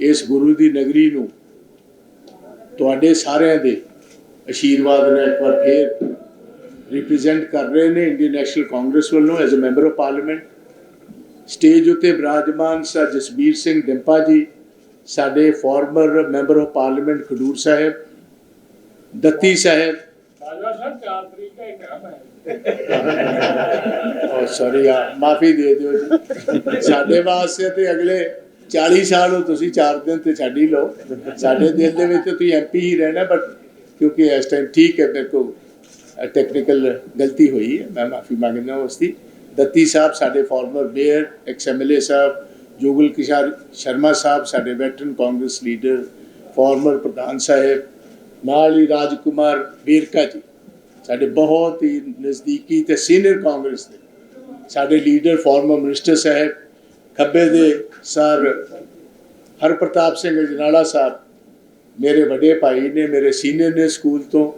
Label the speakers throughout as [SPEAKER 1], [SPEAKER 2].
[SPEAKER 1] ਇਸ ਗੁਰੂ ਦੀ ਨਗਰੀ ਨੂੰ ਤੁਹਾਡੇ ਸਾਰਿਆਂ ਦੇ ਆਸ਼ੀਰਵਾਦ ਨਾਲ ਇੱਕ ਵਾਰ ਫੇਰ ਰਿਪਰੈਜ਼ੈਂਟ ਕਰ ਰਹੇ ਨੇ ਇੰਡੀਅਨ ਨੈਸ਼ਨਲ ਕਾਂਗਰਸ ਵੱਲੋਂ as a member of parliament stage ਉੱਤੇ ਬਿਰਾਜਮਾਨ ਸਰ ਜਸਬੀਰ ਸਿੰਘ ਡਿੰਪਾ ਜੀ ਸਾਡੇ former member of parliament Khadoor Sahib Datti Sahib.
[SPEAKER 2] Raja Sahib 4 ਤਰੀਕ ਦਾ ਇਨਾਮ ਹੈ।
[SPEAKER 1] ਔਰ ਸੌਰੀ ਆ ਮਾਫੀ ਦੇ ਦਿਓ ਜੀ। ਸਾਡੇ ਵਾਸਤੇ ਤੇ ਅਗਲੇ 40 ਸਾਲ ਹੋ ਤੁਸੀਂ 4 ਦਿਨ ਤੇ ਛੱਡ ਹੀ ਲਓ। ਸਾਡੇ ਦਿਲ ਦੇ ਵਿੱਚ ਤੁਸੀਂ ਐਮਪੀ ਹੀ ਰਹਿਣਾ ਬਟ ਕਿਉਂਕਿ ਇਸ ਟਾਈਮ ਠੀਕ ਹੈ, ਮੇਰੇ ਕੋ ਟੈਕਨੀਕਲ ਗਲਤੀ ਹੋਈ ਹੈ। ਮੈਂ ਮਾਫੀ ਮੰਗਦਾ ਹਾਂ ਉਸ ਦੀ। ਦੱਤੀ ਸਾਹਿਬ, ਸਾਡੇ former mayor ex MLA Sahib, Jugal Kishore Sharma Sahib, ਸਾਡੇ ਵੈਟਰਨ ਕਾਂਗਰਸ ਲੀਡਰ ਫਾਰਮਰ ਪ੍ਰਧਾਨ ਸਾਹਿਬ, ਨਾਲ ਹੀ ਰਾਜਕੁਮਾਰ ਬੀਰਕਾ ਜੀ, ਸਾਡੇ ਬਹੁਤ ਹੀ ਨਜ਼ਦੀਕੀ ਤੇ ਸੀਨੀਅਰ ਕਾਂਗਰਸ ਦੇ, ਸਾਡੇ ਲੀਡਰ ਫਾਰਮਰ ਮਿਨਿਸਟਰ ਸਾਹਿਬ ਖੱਬੇ ਦੇ ਸਰ ਹਰਪ੍ਰਤਾਪ ਸਿੰਘ ਅਜਨਾਲਾ ਸਾਹਿਬ ਮੇਰੇ ਵੱਡੇ ਭਾਈ ਨੇ, ਮੇਰੇ ਸੀਨੀਅਰ ਨੇ ਸਕੂਲ ਤੋਂ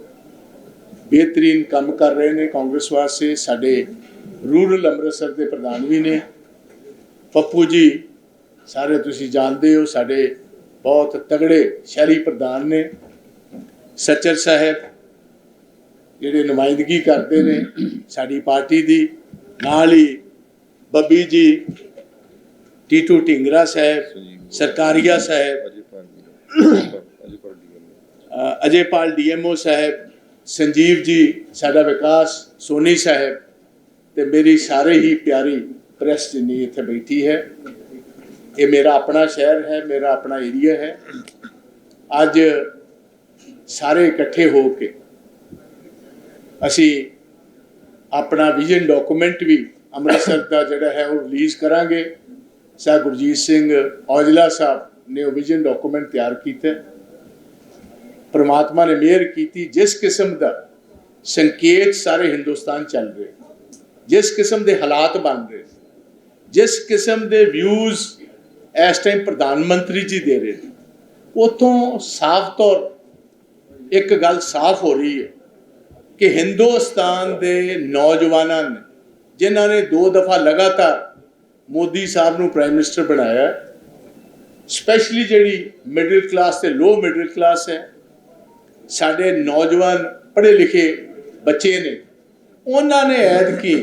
[SPEAKER 1] ਬਿਹਤਰੀਨ ਕੰਮ ਕਰ ਰਹੇ ਨੇ, ਕਾਂਗਰਸ ਵਾਸਤੇ, ਸਾਡੇ ਰੂਰਲ ਅੰਮ੍ਰਿਤਸਰ ਦੇ ਪ੍ਰਧਾਨ ਵੀ ਨੇ। ਪੱਪੂ ਜੀ, ਸਾਰੇ ਤੁਸੀਂ ਜਾਣਦੇ ਹੋ, ਸਾਡੇ ਬਹੁਤ ਤਗੜੇ ਸ਼ਹਿਰੀ ਪ੍ਰਧਾਨ ਨੇ। ਸੱਚਰ ਸਾਹਿਬ, ਜਿਹੜੇ ਨੁਮਾਇੰਦਗੀ ਕਰਦੇ ਨੇ, ਸਾਡੀ ਪਾਰਟੀ ਦੀ। ਨਾਲ ਹੀ ਬੱਬੀ ਜੀ ਟੀਟੂ ਢਿੰਗਰਾ ਸਾਹਿਬ ਸਰਕਾਰੀਆ ਸਾਹਿਬ ਅ, ਅਜੇਪਾਲ ਡੀਐਮਓ ਸਾਹਿਬ ਸੰਜੀਵ ਜੀ ਸਾਡਾ ਵਿਕਾਸ ਸੋਨੀ ਸਾਹਿਬ ਤੇ ਮੇਰੀ ਸਾਰੇ ਹੀ ਪਿਆਰੀ ਪ੍ਰੈਸ ਜਿੰਨੀ ਇੱਥੇ ਬੈਠੀ ਹੈ ਇਹ ਮੇਰਾ ਆਪਣਾ ਸ਼ਹਿਰ ਹੈ ਮੇਰਾ ਆਪਣਾ ਏਰੀਆ ਹੈ। ਅੱਜ ਸਾਰੇ ਇਕੱਠੇ ਹੋ ਕੇ ਅਸੀਂ ਆਪਣਾ ਵਿਜ਼ਨ ਡਾਕੂਮੈਂਟ ਵੀ ਅੰਮ੍ਰਿਤਸਰ ਦਾ ਜਿਹੜਾ ਹੈ ਉਹ ਰਿਲੀਜ਼ ਕਰਾਂਗੇ। ਸਰ ਗੁਰਜੀਤ ਸਿੰਘ ਔਜਲਾ ਸਾਹਿਬ ਨੇ ਉਹ ਵਿਜ਼ਨ ਡਾਕੂਮੈਂਟ ਤਿਆਰ ਕੀਤਾ ਹੈ। ਪ੍ਰਮਾਤਮਾ ਨੇ ਮਿਹਰ ਕੀਤੀ ਜਿਸ ਕਿਸਮ ਦਾ ਸੰਕੇਤ ਸਾਰੇ ਹਿੰਦੁਸਤਾਨ ਚੱਲ ਰਹੇ ਜਿਸ ਕਿਸਮ ਦੇ ਹਾਲਾਤ ਬਣ ਰਹੇ ਜਿਸ ਕਿਸਮ ਦੇ ਵਿਊਜ਼ ਇਸ ਟਾਈਮ ਪ੍ਰਧਾਨ ਮੰਤਰੀ ਜੀ ਦੇ ਰਹੇ ਨੇ, ਉਥੋਂ ਸਾਫ਼ ਤੌਰ ਇੱਕ ਗੱਲ ਸਾਫ਼ ਹੋ ਰਹੀ ਹੈ ਕਿ ਹਿੰਦੁਸਤਾਨ ਦੇ ਨੌਜਵਾਨਾਂ ਨੇ, ਜਿਨ੍ਹਾਂ ਨੇ ਦੋ ਦਫਾ ਲਗਾਤਾਰ ਮੋਦੀ ਸਾਹਿਬ ਨੂੰ ਪ੍ਰਾਈਮ ਮਿਨਿਸਟਰ ਬਣਾਇਆ। ਸਪੈਸ਼ਲੀ ਜਿਹੜੀ ਮਿਡਲ ਕਲਾਸ ਤੇ ਲੋ ਮਿਡਲ ਕਲਾਸ ਹੈ, ਸਾਡੇ ਨੌਜਵਾਨ ਪੜ੍ਹੇ ਲਿਖੇ ਬੱਚੇ ਨੇ, ਉਹਨਾਂ ਨੇ ਐਤਕੀ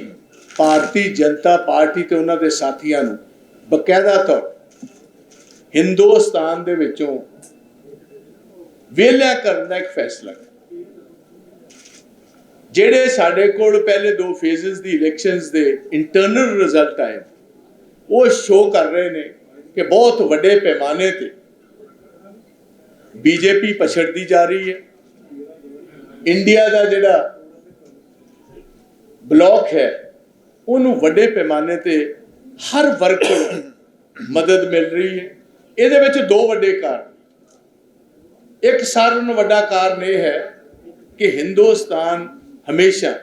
[SPEAKER 1] ਭਾਰਤੀ ਜਨਤਾ ਪਾਰਟੀ ਤੇ ਉਹਨਾਂ ਦੇ ਸਾਥੀਆਂ ਨੂੰ ਬਕਾਇਦਾ ਤੌਰ ਹਿੰਦੁਸਤਾਨ ਦੇ ਵਿੱਚੋਂ ਵਿਹਲਿਆ ਕਰਨ ਦਾ ਇੱਕ ਫੈਸਲਾ ਜਿਹੜੇ ਸਾਡੇ ਕੋਲ ਪਹਿਲੇ ਦੋ ਫੇਜ਼ਸ ਦੀ ਇਲੈਕਸ਼ਨਸ ਦੇ ਇੰਟਰਨਲ ਰਿਜ਼ਲਟ ਆਏ ਉਹ ਸ਼ੋਅ ਕਰ ਰਹੇ ਨੇ ਕਿ ਬਹੁਤ ਵੱਡੇ ਪੈਮਾਨੇ ਤੇ ਬੀਜੇਪੀ ਪਛੜਦੀ ਜਾ ਰਹੀ ਹੈ। ਇੰਡੀਆ ਦਾ ਜਿਹੜਾ ਬਲੌਕ ਹੈ, ਉਹਨੂੰ ਵੱਡੇ ਪੈਮਾਨੇ ਤੇ ਹਰ ਵਰਗ ਕੋਲ ਮਦਦ ਮਿਲ ਰਹੀ ਹੈ। ਇਹਦੇ ਵਿੱਚ ਦੋ ਵੱਡੇ ਕਾਰਨ। ਇੱਕ ਸਾਰਿਆਂ ਨੂੰ ਵੱਡਾ ਕਾਰਨ ਇਹ ਹੈ ਕਿ ਹਿੰਦੁਸਤਾਨ ਹਮੇਸ਼ਾ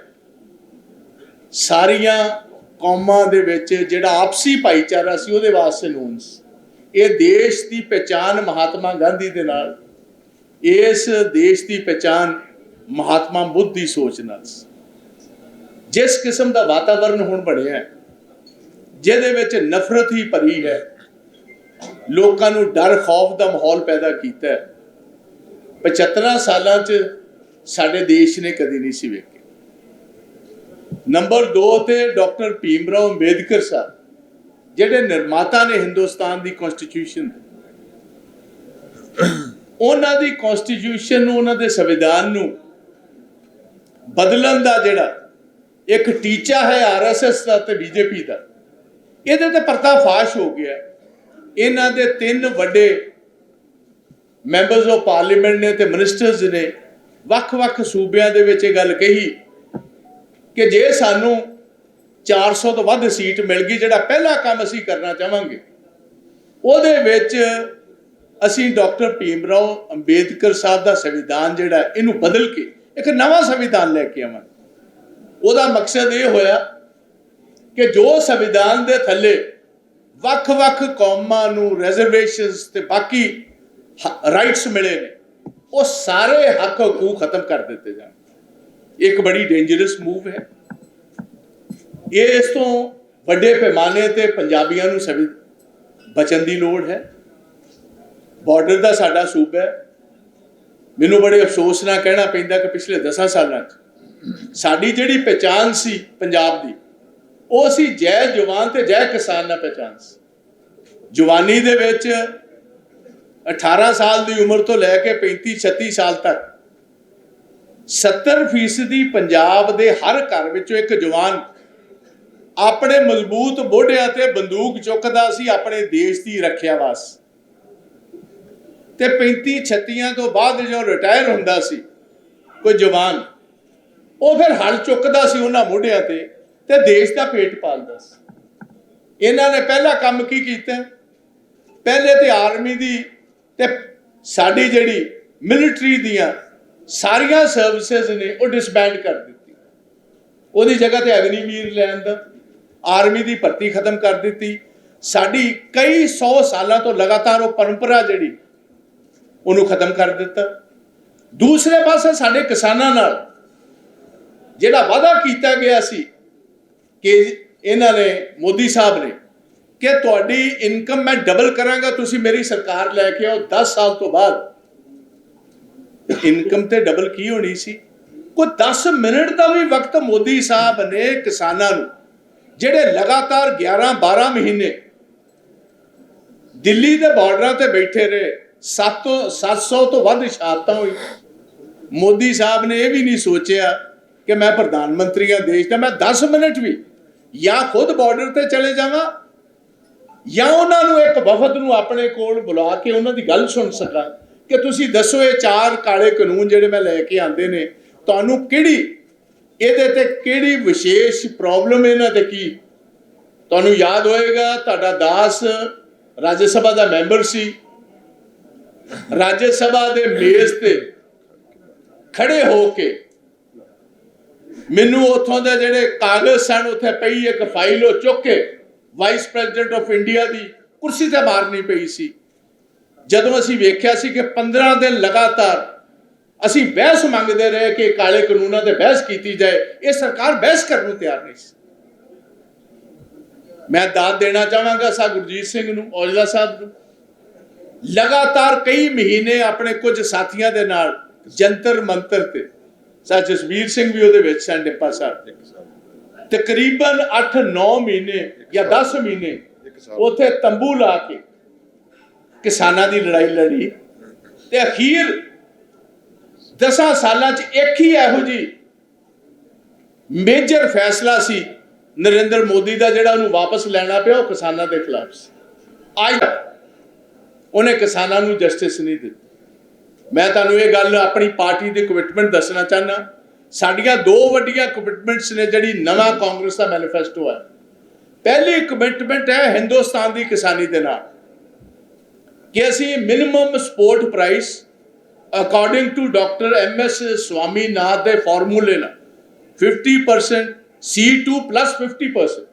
[SPEAKER 1] ਸਾਰੀਆਂ ਕੌਮਾਂ ਦੇ ਵਿੱਚ ਜਿਹੜਾ ਆਪਸੀ ਭਾਈਚਾਰਾ ਸੀ ਉਹਦੇ ਵਾਸਤੇ ਲੋਨ ਸੀ। ਇਹ ਦੇਸ਼ ਦੀ ਪਛਾਣ ਮਹਾਤਮਾ ਗਾਂਧੀ ਦੇ ਨਾਲ ਇਸ ਦੇਸ਼ ਦੀ ਪਛਾਣ ਮਹਾਤਮਾ ਬੁੱਧ ਦੀ ਸੋਚ ਨਾਲ ਸੀ। ਜਿਸ ਕਿਸਮ ਦਾ ਵਾਤਾਵਰਣ ਹੁਣ ਬਣਿਆ ਹੈ, ਜਿਹਦੇ ਵਿੱਚ ਨਫ਼ਰਤ ਹੀ ਭਰੀ ਹੈ ਲੋਕਾਂ ਨੂੰ ਡਰ ਖੌਫ ਦਾ ਮਾਹੌਲ ਪੈਦਾ ਕੀਤਾ ਹੈ 75 ਸਾਲਾਂ 'ਚ ਸਾਡੇ ਦੇਸ਼ ਨੇ ਕਦੀ ਨਹੀਂ ਸੀ ਵੇਖਿਆ। ਨੰਬਰ 2 ਤੇ ਡਾਕਟਰ ਭੀਮ ਰਾਓ ਅੰਬੇਦਕਰ ਸਾਹਿਬ, ਜਿਹੜੇ ਨਿਰਮਾਤਾ ਨੇ ਹਿੰਦੁਸਤਾਨ ਦੀ ਕਨਸਟੀਟਿਊਸ਼ਨ ਉਹਨਾਂ ਦੀ ਕਨਸਟੀਟਿਊਸ਼ਨ ਨੂੰ, ਉਹਨਾਂ ਦੇ ਸੰਵਿਧਾਨ ਨੂੰ ਬਦਲਣ ਦਾ ਜਿਹੜਾ ਇੱਕ ਟੀਚਾ ਹੈ ਆਰਐਸਐਸ ਦਾ ਤੇ ਬੀਜੇਪੀ ਦਾ, ਇਹਦੇ ਤੇ ਪਰਤਾ ਫਾਸ਼ ਹੋ ਗਿਆ। ਇਹਨਾਂ ਦੇ ਤਿੰਨ ਵੱਡੇ ਮੈਂਬਰਸ ਆਫ ਪਾਰਲੀਮੈਂਟ ਨੇ ਤੇ ਮਿਨਿਸਟਰਸ ਨੇ ਵੱਖ-ਵੱਖ ਸੂਬਿਆਂ ਦੇ ਵਿੱਚ ਇਹ ਗੱਲ ਕਹੀ। ਕਿ ਜੇ ਸਾਨੂੰ 400 ਤੋਂ ਵੱਧ ਸੀਟ ਮਿਲ ਗਈ, ਜਿਹੜਾ ਪਹਿਲਾ ਕੰਮ ਅਸੀਂ ਕਰਨਾ ਚਾਹਾਂਗੇ, ਉਹਦੇ ਵਿੱਚ ਅਸੀਂ ਡਾਕਟਰ ਭੀਮ ਰਾਓ ਅੰਬੇਦਕਰ ਸਾਹਿਬ ਦਾ ਸੰਵਿਧਾਨ ਜਿਹੜਾ, ਇਹਨੂੰ ਬਦਲ ਕੇ ਇੱਕ ਨਵਾਂ ਸੰਵਿਧਾਨ ਲੈ ਕੇ ਆਵਾਂਗੇ। ਉਹਦਾ ਮਕਸਦ ਇਹ ਹੋਇਆ ਕਿ ਜੋ ਸੰਵਿਧਾਨ ਦੇ ਥੱਲੇ ਵੱਖ-ਵੱਖ ਕੌਮਾਂ ਨੂੰ ਰਿਜ਼ਰਵੇਸ਼ਨਸ ਤੇ ਬਾਕੀ ਰਾਈਟਸ ਮਿਲੇ ਨੇ, ਉਹ ਸਾਰੇ ਹੱਕ ਹਕੂਕ ਖਤਮ ਕਰ ਦਿੱਤੇ ਜਾਣ। ਇੱਕ ਬੜੀ ਡੇਂਜਰਸ ਮੂਵ ਹੈ। ਇਹ ਇਸ ਤੋਂ ਵੱਡੇ ਪੈਮਾਨੇ ਤੇ ਪੰਜਾਬੀਆਂ ਨੂੰ ਸਵਿ, ਬਚਣ ਦੀ ਲੋੜ ਹੈ। ਬਾਰਡਰ ਦਾ ਸਾਡਾ ਸੂਬਾ ਹੈ। ਮੈਨੂੰ ਬੜੇ ਅਫਸੋਸ ਨਾਲ ਕਹਿਣਾ ਪੈਂਦਾ ਕਿ ਪਿਛਲੇ 10 ਸਾਲਾਂ 'ਚ ਸਾਡੀ ਜਿਹੜੀ ਪਛਾਣ ਸੀ ਪੰਜਾਬ ਦੀ, ਉਹ ਸੀ ਜੈ ਜਵਾਨ ਤੇ ਜੈ ਕਿਸਾਨ ਨਾਲ ਪਛਾਣ ਸੀ। ਜਵਾਨੀ ਦੇ ਵਿੱਚ 18 ਸਾਲ ਦੀ ਉਮਰ ਤੋਂ ਲੈ ਕੇ 35 36 ਸਾਲ ਤੱਕ 70% ਫੀਸਦੀ ਪੰਜਾਬ ਦੇ ਹਰ ਘਰ ਵਿੱਚੋਂ ਇੱਕ ਜਵਾਨ ਆਪਣੇ ਮਜ਼ਬੂਤ ਮੋਢਿਆਂ ਤੇ ਬੰਦੂਕ ਚੁੱਕਦਾ ਸੀ, ਆਪਣੇ ਦੇਸ਼ ਦੀ ਰੱਖਿਆ ਵਾਸਤੇ ਤੇ 35 36 ਤੋਂ ਬਾਅਦ ਜਦੋਂ ਰਿਟਾਇਰ ਹੁੰਦਾ ਸੀ, ਕੋਈ ਜਵਾਨ, ਉਹ ਫਿਰ ਹਲ ਚੁੱਕਦਾ ਸੀ ਉਹਨਾਂ ਮੋਢਿਆਂ ਤੇ ਤੇ ਦੇਸ਼ ਦਾ ਪੇਟ ਪਾਲਦਾ ਸੀ। ਇਹਨਾਂ ਨੇ ਪਹਿਲਾ ਕੰਮ ਕੀ ਕੀਤਾ? ਪਹਿਲੇ ਤੇ ਆਰਮੀ ਦੀ ਤੇ ਸਾਡੀ ਜਿਹੜੀ ਮਿਲਟਰੀ ਦੀਆਂ ਸਾਰੀਆਂ ਸਰਵਿਸਿਜ਼ ਨੇ ਉਹ ਡਿਸਬੈਂਡ ਕਰ ਦਿੱਤੀ। ਉਹਦੀ ਜਗ੍ਹਾ ਤੇ ਅਗਨੀਵੀਰ ਲੈਣ ਦਾ ਆਰਮੀ ਦੀ ਭਰਤੀ ਖਤਮ ਕਰ ਦਿੱਤੀ। ਸਾਡੀ ਕਈ 100 ਸਾਲਾਂ ਤੋਂ ਲਗਾਤਾਰ ਉਹ ਪਰੰਪਰਾ ਜਿਹੜੀ, ਉਹਨੂੰ ਖਤਮ ਕਰ ਦਿੱਤਾ। ਦੂਸਰੇ ਪਾਸੇ ਸਾਡੇ ਕਿਸਾਨਾਂ ਨਾਲ ਜਿਹੜਾ ਵਾਅਦਾ ਕੀਤਾ ਗਿਆ ਸੀ ਕਿ ਇਹਨਾਂ ਨੇ, ਮੋਦੀ ਸਾਹਿਬ ਨੇ, ਕਿ ਤੁਹਾਡੀ ਇਨਕਮ ਮੈਂ ਡਬਲ ਕਰਾਂਗਾ, ਤੁਸੀਂ ਮੇਰੀ ਸਰਕਾਰ ਲੈ ਕੇ ਆਓ। 10 ਸਾਲ ਤੋਂ ਬਾਅਦ ਇਨਕਮ ਤੇ ਡਬਲ ਕੀ ਹੋਣੀ ਸੀ? ਕੋਈ 10 ਮਿੰਟ ਦਾ ਵੀ ਵਕਤ ਮੋਦੀ ਸਾਹਿਬ ਨੇ ਕਿਸਾਨਾਂ ਨੂੰ, ਜਿਹੜੇ ਲਗਾਤਾਰ 11 12 ਮਹੀਨੇ ਦਿੱਲੀ ਦੇ ਬਾਰਡਰਾਂ ਤੇ ਬੈਠੇ ਰਹੇ 7 700 ਤੋਂ ਵੱਧ ਸ਼ਹਾਦਤਾਂ ਹੋਈ ਮੋਦੀ ਸਾਹਿਬ ਨੇ ਇਹ ਵੀ ਨਹੀਂ ਸੋਚਿਆ ਕਿ ਮੈਂ ਪ੍ਰਧਾਨ ਮੰਤਰੀ ਆ ਦੇਸ਼ ਦਾ, ਮੈਂ 10 ਮਿੰਟ ਵੀ ਜਾਂ ਖੁਦ ਬਾਰਡਰ ਤੇ ਚਲੇ ਜਾਵਾਂ, ਜਾਂ ਉਹਨਾਂ ਨੂੰ ਇੱਕ ਵਫਦ ਨੂੰ ਆਪਣੇ ਕੋਲ ਬੁਲਾ ਕੇ ਉਹਨਾਂ ਦੀ ਗੱਲ ਸੁਣ ਸਕਾਂ। ਕਿ ਤੁਸੀਂ ਦੱਸੋ ਇਹ ਚਾਰ ਕਾਲੇ ਕਾਨੂੰਨ ਜਿਹੜੇ ਮੈਂ ਲੈ ਕੇ ਆਂਦੇ ਨੇ, ਤੁਹਾਨੂੰ ਕਿਹੜੀ, ਇਹਦੇ ਤੇ ਕਿਹੜੀ ਵਿਸ਼ੇਸ਼ ਪ੍ਰੋਬਲਮ ਇਹਨਾਂ ਤੇ ਕੀ? ਤੁਹਾਨੂੰ ਯਾਦ ਹੋਏਗਾ, ਤੁਹਾਡਾ ਦਾਸ ਰਾਜ ਸਭਾ ਦਾ ਮੈਂਬਰ ਸੀ। ਰਾਜ ਸਭਾ ਦੇ ਮੇਜ਼ ਤੇ ਖੜੇ ਹੋ ਕੇ ਮੈਨੂੰ ਉੱਥੋਂ ਦੇ ਜਿਹੜੇ ਕਾਗਜ਼ ਸਨ, ਉੱਥੇ ਪਈ ਇੱਕ ਫਾਈਲ ਉਹ ਚੁੱਕ ਕੇ ਵਾਈਸ ਪ੍ਰੈਜ਼ੀਡੈਂਟ ਆਫ ਇੰਡੀਆ ਦੀ ਕੁਰਸੀ ਤੇ ਮਾਰਨੀ ਪਈ ਸੀ। ਜਦੋਂ ਅਸੀਂ ਵੇਖਿਆ ਸੀ ਕਿ 15 ਦਿਨ ਲਗਾਤਾਰ ਅਸੀਂ ਬਹਿਸ ਮੰਗਦੇ ਰਹੇ ਕਿ ਕਾਲੇ ਕਾਨੂੰਨਾਂ ਤੇ ਬਹਿਸ ਕੀਤੀ ਜਾਏ ਇਹ ਸਰਕਾਰ ਬਹਿਸ ਕਰਨ ਨੂੰ ਤਿਆਰ ਨਹੀਂ ਸੀ। ਮੈਂ ਦਾਤ ਦੇਣਾ ਚਾਹਾਂਗਾ ਸਾ ਗੁਰਜੀਤ ਸਿੰਘ ਨੂੰ ਔਜਲਾ ਸਾਹਿਬ ਨੂੰ। ਲਗਾਤਾਰ ਕਈ ਮਹੀਨੇ ਆਪਣੇ ਕੁਝ ਸਾਥੀਆਂ ਦੇ ਨਾਲ ਜੰਤਰ ਮੰਤਰ ਤੇ ਸਾ ਜਸਵੀਰ ਸਿੰਘ ਵੀ ਉਹਦੇ ਵਿੱਚ ਸਨ ਡਿੱਪਾ ਸਾਹਿਬ ਤਕਰੀਬਨ 8-9 ਮਹੀਨੇ ਜਾਂ 10 ਮਹੀਨੇ ਉੱਥੇ ਤੰਬੂ ਲਾ ਕੇ ਕਿਸਾਨਾਂ ਦੀ ਲੜਾਈ ਲੜੀ। ਤੇ ਅਖੀਰ 10 ਸਾਲਾਂ 'ਚ ਇੱਕ ਹੀ ਇਹੋ ਜੀ ਮੇਜਰ ਫੈਸਲਾ ਸੀ ਨਰਿੰਦਰ ਮੋਦੀ ਦਾ, ਜਿਹੜਾ ਉਹਨੂੰ ਵਾਪਸ ਲੈਣਾ ਪਿਆ, ਉਹ ਕਿਸਾਨਾਂ ਦੇ ਖਿਲਾਫ ਸੀ। ਅੱਜ ਉਹਨੇ ਕਿਸਾਨਾਂ ਨੂੰ ਜਸਟਿਸ ਨਹੀਂ ਦਿੱਤੀ। ਮੈਂ ਤੁਹਾਨੂੰ ਇਹ ਗੱਲ ਆਪਣੀ ਪਾਰਟੀ ਦੀ ਕਮਿਟਮੈਂਟ ਦੱਸਣਾ ਚਾਹਨਾ ਸਾਡੀਆਂ ਦੋ ਵੱਡੀਆਂ ਕਮਿਟਮੈਂਟਸ ਨੇ, ਜਿਹੜੀ ਨਵਾਂ ਕਾਂਗਰਸ ਦਾ ਮੈਨੀਫੈਸਟੋ ਹੈ। ਪਹਿਲੀ ਕਮਿਟਮੈਂਟ ਹੈ ਹਿੰਦੁਸਤਾਨ ਦੀ ਕਿਸਾਨੀ ਦੇ ਨਾਲ। ਕਿ ਅਸੀਂ minimum support price according to doctor M S Swaminathan ਦੇ ਫਾਰਮੂਲੇ ਨਾਲ 50% C2 50%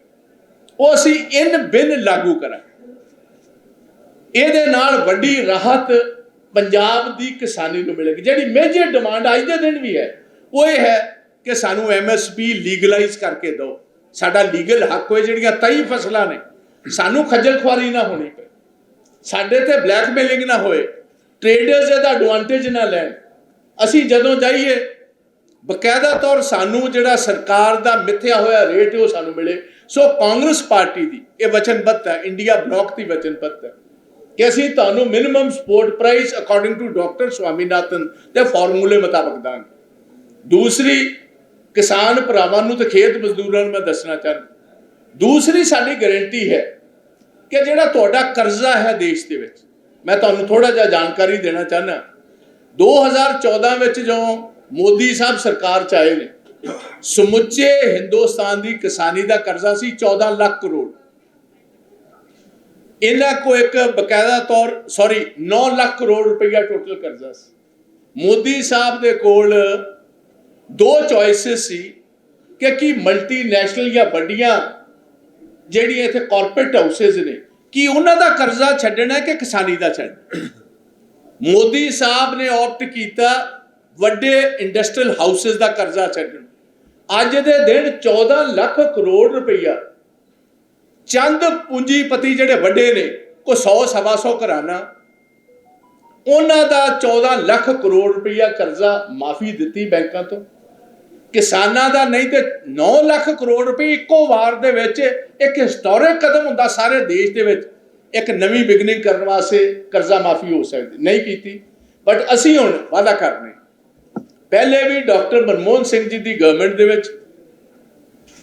[SPEAKER 1] ਉਹ ਅਸੀਂ ਇਨ ਬਿਨ ਲਾਗੂ ਕਰਾਂਗੇ। ਇਹਦੇ ਨਾਲ ਵੱਡੀ ਰਾਹਤ ਪੰਜਾਬ ਦੀ ਕਿਸਾਨੀ ਨੂੰ ਮਿਲੇਗੀ। ਜਿਹੜੀ ਮੇਜਰ ਡਿਮਾਂਡ ਅੱਜ ਦੇ ਦਿਨ ਵੀ ਹੈ, ਉਹ ਇਹ ਹੈ ਕਿ ਸਾਨੂੰ ਐਮਐਸਪੀ ਲੀਗਲਾਈਜ਼ ਕਰਕੇ ਦਿਓ। ਸਾਡਾ ਲੀਗਲ ਹੱਕ ਹੋਏ ਜਿਹੜੀਆਂ ਤਈ ਫਸਲਾਂ ਨੇ, ਸਾਨੂੰ ਖੱਜਲ ਖੁਆਰੀ ਨਾ ਹੋਣੀ ਪਏ। ਸਾਡੇ ਤੇ ਬਲੈਕਮੇਲਿੰਗ ਨਾ ਹੋਏ ਟ੍ਰੇਡਰਸ ਇਹਦਾ ਐਡਵਾਂਟੇਜ ਨਾ ਲੈਣ। ਅਸੀਂ ਜਦੋਂ ਜਾਈਏ, ਬਕਾਇਦਾ ਤੌਰ ਸਾਨੂੰ ਜਿਹੜਾ ਸਰਕਾਰ ਦਾ ਮਿੱਥਿਆ ਹੋਇਆ ਰੇਟ ਉਹ ਸਾਨੂੰ ਮਿਲੇ। ਸੋ ਕਾਂਗਰਸ ਪਾਰਟੀ ਦੀ, ਇਹ ਵਚਨਬੱਧ ਹੈ, ਇੰਡੀਆ ਬਲੌਕ ਦੀ ਵਚਨਬੱਧ ਹੈ ਕਿ ਅਸੀਂ ਤੁਹਾਨੂੰ minimum support price according to doctor Swaminathan ਦੇ ਫਾਰਮੂਲੇ ਮੁਤਾਬਕ ਦਾਂਗੇ। ਦੂਸਰੀ, ਕਿਸਾਨ ਭਰਾਵਾਂ ਨੂੰ ਤੇ ਖੇਤ ਮਜ਼ਦੂਰਾਂ ਨੂੰ ਮੈਂ ਦੱਸਣਾ ਚਾਹੁੰਦਾ। ਦੂਸਰੀ ਸਾਡੀ ਗਾਰੰਟੀ ਹੈ ਕਿ ਜਿਹੜਾ ਤੁਹਾਡਾ ਕਰਜ਼ਾ ਹੈ ਦੇਸ਼ ਦੇ ਵਿੱਚ, ਮੈਂ ਤੁਹਾਨੂੰ ਥੋੜਾ ਜਿਹਾ ਜਾਣਕਾਰੀ ਦੇਣਾ ਚਾਹੁੰਦਾ। 2014 ਵਿੱਚ ਜਦੋਂ ਮੋਦੀ ਸਾਹਿਬ ਸਰਕਾਰ ਚ ਆਏ ਨੇ, ਸਮੁੱਚੇ ਹਿੰਦੁਸਤਾਨ ਦੀ ਕਿਸਾਨੀ ਦਾ ਕਰਜ਼ਾ ਸੀ 14 ਲੱਖ ਕਰੋੜ। ਇਹਨਾਂ ਕੋ ਇੱਕ ਬਕਾਇਦਾ ਤੌਰ ਸੌਰੀ 9 ਲੱਖ ਕਰੋੜ ਰੁਪਈਆ ਟੋਟਲ ਕਰਜ਼ਾ ਸੀ। ਮੋਦੀ ਸਾਹਿਬ ਦੇ ਕੋਲ ਦੋ ਚੋਇਸਸ ਸੀ ਕਿ ਕੀ ਮਲਟੀਨੈਸ਼ਨਲ ਜਾਂ ਵੱਡੀਆਂ ਜਿਹੜੀ ਇੱਥੇ ਕਾਰਪੋਰੇਟ ਹਾਊਸਸ ਨੇ, ਕੀ ਉਹਨਾਂ ਦਾ ਕਰਜ਼ਾ ਛੱਡਣਾ ਕਿ ਕਿਸਾਨੀ ਦਾ ਛੱਡਣਾ? ਮੋਦੀ ਸਾਹਿਬ ਨੇ ਆਪਟ ਕੀਤਾ ਵੱਡੇ ਇੰਡਸਟਰੀਅਲ ਹਾਊਸਸ ਦਾ ਕਰਜ਼ਾ ਛੱਡਣ। ਅੱਜ ਦੇ ਦਿਨ 14 ਲੱਖ ਕਰੋੜ ਰੁਪਈਆ। ਚੰਦ ਪੂੰਜੀਪਤੀ ਜਿਹੜੇ ਵੱਡੇ ਨੇ ਕੋ 100 ਸਵਾ 100 ਘਰਾਣਾ। ਉਹਨਾਂ ਦਾ 14 ਲੱਖ ਕਰੋੜ ਰੁਪਈਆ ਕਰਜ਼ਾ ਮਾਫੀ ਦਿੱਤੀ ਬੈਂਕਾਂ ਤੋਂ। ਕਿਸਾਨਾਂ ਦਾ ਨਹੀਂ ਤੇ 9 ਲੱਖ ਕਰੋੜ ਰੁਪਏ ਇੱਕੋ ਵਾਰ ਦੇ ਵਿੱਚ, ਇੱਕ ਹਿਸਟੋਰਿਕ ਕਦਮ ਹੁੰਦਾ ਸਾਰੇ ਦੇਸ਼ ਦੇ ਵਿੱਚ, ਇੱਕ ਨਵੀਂ ਬਿਗਨਿੰਗ ਕਰਨ ਵਾਸਤੇ ਕਰਜ਼ਾ ਮਾਫੀ ਹੋ ਸਕਦੀ, ਨਹੀਂ ਕੀਤੀ। ਬਟ ਅਸੀਂ ਹੁਣ ਵਾਅਦਾ ਕਰਨੇ। ਪਹਿਲੇ ਵੀ ਡਾਕਟਰ ਮਨਮੋਹਨ ਸਿੰਘ ਜੀ ਦੀ ਗਵਰਨਮੈਂਟ ਦੇ ਵਿੱਚ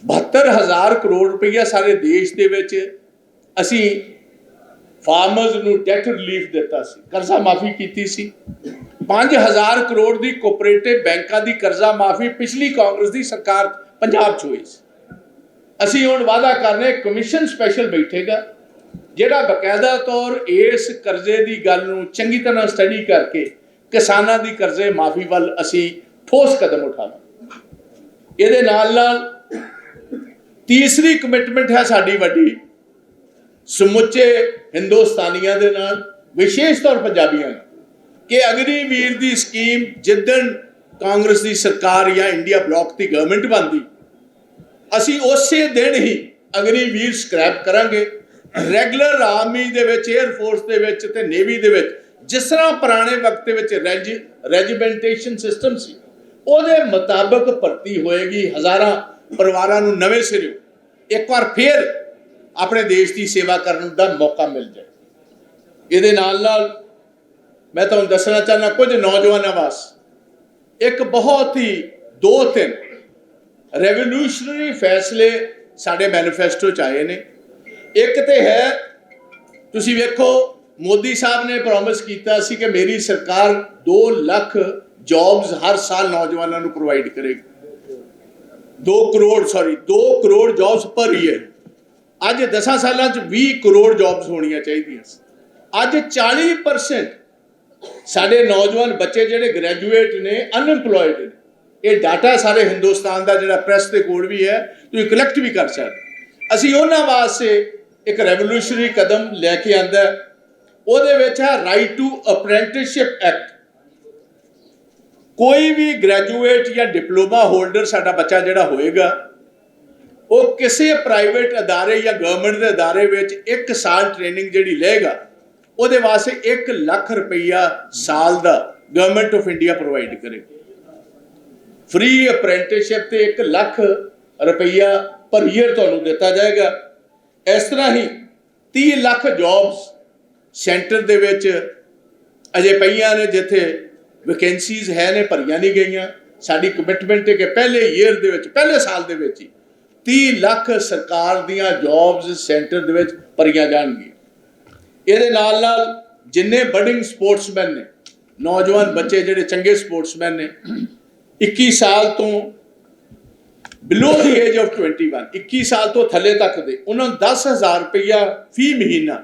[SPEAKER 1] 72000 ਕਰੋੜ ਰੁਪਈਆ ਸਾਰੇ ਦੇਸ਼ ਦੇ ਵਿੱਚ ਅਸੀਂ ਫਾਰਮਰਸ ਨੂੰ ਡੈਟ ਰਿਲੀਫ ਦਿੱਤਾ ਸੀ, ਕਰਜ਼ਾ ਮਾਫੀ ਕੀਤੀ ਸੀ। 5000 ਕਰੋੜ ਦੀ ਕੋਆਪਰੇਟਿਵ ਬੈਂਕਾਂ ਦੀ ਕਰਜ਼ਾ ਮਾਫੀ ਪਿਛਲੀ ਕਾਂਗਰਸ ਦੀ ਸਰਕਾਰ ਪੰਜਾਬ 'ਚ ਹੋਈ ਸੀ। ਅਸੀਂ ਹੁਣ ਵਾਅਦਾ ਕਰਨੇ ਕਮਿਸ਼ਨ ਸਪੈਸ਼ਲ ਬੈਠੇਗਾ, ਜਿਹੜਾ ਬਕਾਇਦਾ ਤੌਰ ਇਸ ਕਰਜ਼ੇ ਦੀ ਗੱਲ ਨੂੰ ਚੰਗੀ ਤਰ੍ਹਾਂ ਸਟੱਡੀ ਕਰਕੇ ਕਿਸਾਨਾਂ ਦੀ ਕਰਜ਼ੇ ਮਾਫੀ ਵੱਲ ਅਸੀਂ ਠੋਸ ਕਦਮ ਉਠਾਵਾਂ ਇਹਦੇ ਨਾਲ ਨਾਲ ਤੀਸਰੀ ਕਮਿਟਮੈਂਟ ਹੈ ਸਾਡੀ ਵੱਡੀ ਸਮੁੱਚੇ ਹਿੰਦੁਸਤਾਨੀਆਂ ਦੇ ਨਾਲ, ਵਿਸ਼ੇਸ਼ ਤੌਰ ਪੰਜਾਬੀਆਂ ਨਾਲ, ਕਿ ਅਗਨੀਵੀਰ ਦੀ ਸਕੀਮ ਜਿੱਦਣ ਕਾਂਗਰਸ ਦੀ ਸਰਕਾਰ ਜਾਂ ਇੰਡੀਆ ਬਲੌਕ ਦੀ ਗਵਰਨਮੈਂਟ ਬਣਦੀ, ਅਸੀਂ ਉਸੇ ਦਿਨ ਹੀ ਅਗਨੀਵੀਰ ਸਕ੍ਰੈਪ ਕਰਾਂਗੇ। ਰੈਗੂਲਰ ਆਰਮੀ ਦੇ ਵਿੱਚ 에ਅਰ ਫੋਰਸ ਦੇ ਵਿੱਚ ਤੇ ਨੇਵੀ ਦੇ ਵਿੱਚ, ਜਿਸ ਤਰ੍ਹਾਂ ਪੁਰਾਣੇ ਵਕਤ ਦੇ ਵਿੱਚ ਰੈਜੀਮੈਂਟੇਸ਼ਨ ਸਿਸਟਮ ਸੀ, ਉਹਦੇ ਮੁਤਾਬਕ ਭਰਤੀ ਹੋਏਗੀ ਹਜ਼ਾਰਾਂ ਪਰਿਵਾਰਾਂ ਨੂੰ ਨਵੇਂ ਸਿਰੇ ਇੱਕ ਵਾਰ ਫੇਰ ਆਪਣੇ ਦੇਸ਼ ਦੀ ਸੇਵਾ ਕਰਨ ਦਾ ਮੌਕਾ ਮਿਲ ਜਾਏ। ਇਹਦੇ ਨਾਲ ਨਾਲ ਮੈਂ ਤੁਹਾਨੂੰ ਦੱਸਣਾ ਚਾਹੁੰਦਾ, ਕੁਝ ਨੌਜਵਾਨਾਂ ਵਾਸਤੇ ਇੱਕ ਬਹੁਤ ਹੀ ਦੋ ਤਿੰਨ ਰੈਵੋਲੂਸ਼ਨਰੀ ਫੈਸਲੇ ਸਾਡੇ ਮੈਨੀਫੈਸਟੋ ਚ ਆਏ ਨੇ। ਇੱਕ ਤੇ ਹੈ, ਤੁਸੀਂ ਵੇਖੋ, ਮੋਦੀ ਸਾਹਿਬ ਨੇ ਪ੍ਰੋਮਿਸ ਕੀਤਾ ਸੀ ਕਿ ਮੇਰੀ ਸਰਕਾਰ 2 ਲੱਖ ਜੌਬਸ ਹਰ ਸਾਲ ਨੌਜਵਾਨਾਂ ਨੂੰ ਪ੍ਰੋਵਾਈਡ ਕਰੇਗੀ। 2 crore sorry 2 crore jobs per year ਅੱਜ 10 ਸਾਲਾਂ ਚ 20 ਕਰੋੜ ਜੌਬਸ ਹੋਣੀਆਂ ਚਾਹੀਦੀਆਂ ਅੱਜ 40% ਸਾਡੇ ਨੌਜਵਾਨ ਬੱਚੇ ਜਿਹੜੇ ਗ੍ਰੈਜੂਏਟ ਨੇ ਅਨਐਮਪਲੋਇਡ ਨੇ, ਇਹ ਡਾਟਾ ਸਾਰੇ ਹਿੰਦੁਸਤਾਨ ਦਾ ਜਿਹੜਾ ਪ੍ਰੈਸ ਦੇ ਕੋਲ ਵੀ ਹੈ, ਤੁਸੀਂ ਕਲੈਕਟ ਵੀ ਕਰ ਸਕਦੇ ਅਸੀਂ ਉਹਨਾਂ ਵਾਸਤੇ ਇੱਕ ਰੈਵੋਲੂਸ਼ਨਰੀ ਕਦਮ ਲੈ ਕੇ ਆਂਦਾ ਉਹਦੇ ਵਿੱਚ ਹੈ ਰਾਈਟ ਟੂ ਅਪ੍ਰੈਂਟਿਸਸ਼ਿਪ ਐਕਟ ਕੋਈ ਵੀ ਗ੍ਰੈਜੂਏਟ ਜਾਂ ਡਿਪਲੋਮਾ ਹੋਲਡਰ ਸਾਡਾ ਬੱਚਾ ਜਿਹੜਾ ਹੋਏਗਾ ਉਹ ਕਿਸੇ ਪ੍ਰਾਈਵੇਟ ਅਦਾਰੇ ਜਾਂ ਗਵਰਨਮੈਂਟ ਦੇ ਅਦਾਰੇ ਵਿੱਚ 1 ਸਾਲ ਟ੍ਰੇਨਿੰਗ ਜਿਹੜੀ ਲਏਗਾ, ਉਹਦੇ ਵਾਸਤੇ 1 ਲੱਖ ਰੁਪਈਆ ਸਾਲ ਦਾ ਗਵਰਨਮੈਂਟ ਆਫ ਇੰਡੀਆ ਪ੍ਰੋਵਾਈਡ ਕਰੇਗੀ ਫ੍ਰੀ ਅਪ੍ਰੈਂਟਿਸਸ਼ਿਪ ਤੇ 1 ਲੱਖ ਰੁਪਈਆ ਪਰ ਈਅਰ ਤੁਹਾਨੂੰ ਦਿੱਤਾ ਜਾਏਗਾ। ਇਸ ਤਰ੍ਹਾਂ ਹੀ 30 ਲੱਖ ਜੌਬਸ ਸੈਂਟਰ ਦੇ ਵਿੱਚ ਅਜੇ ਪਈਆਂ ਨੇ, ਜਿੱਥੇ ਵੈਕੈਂਸੀਜ਼ ਹੈ ਨੇ, ਭਰੀਆਂ ਨਹੀਂ ਗਈਆਂ। ਸਾਡੀ ਕਮਿਟਮੈਂਟ ਹੈ ਕਿ ਪਹਿਲੇ ਈਅਰ ਦੇ ਵਿੱਚ, ਪਹਿਲੇ ਸਾਲ ਦੇ ਵਿੱਚ ਹੀ 30 ਲੱਖ ਸਰਕਾਰ ਦੀਆਂ ਜੌਬਸ ਸੈਂਟਰ ਦੇ ਵਿੱਚ ਭਰੀਆਂ ਜਾਣਗੀਆਂ। ਇਹਦੇ ਨਾਲ ਨਾਲ ਜਿੰਨੇ ਬਡਿੰਗ ਸਪੋਰਟਸਮੈਨ ਨੇ, ਨੌਜਵਾਨ ਬੱਚੇ ਜਿਹੜੇ ਚੰਗੇ ਸਪੋਰਟਸਮੈਨ ਨੇ 21 ਸਾਲ ਤੋਂ ਬਿਲੋ ਦੀ ਏਜ ਆਫ 21 21 ਸਾਲ ਤੋਂ ਥੱਲੇ ਤੱਕ ਦੇ, ਉਹਨਾਂ ਨੂੰ 10000 ਰੁਪਇਆ ਫੀ ਮਹੀਨਾ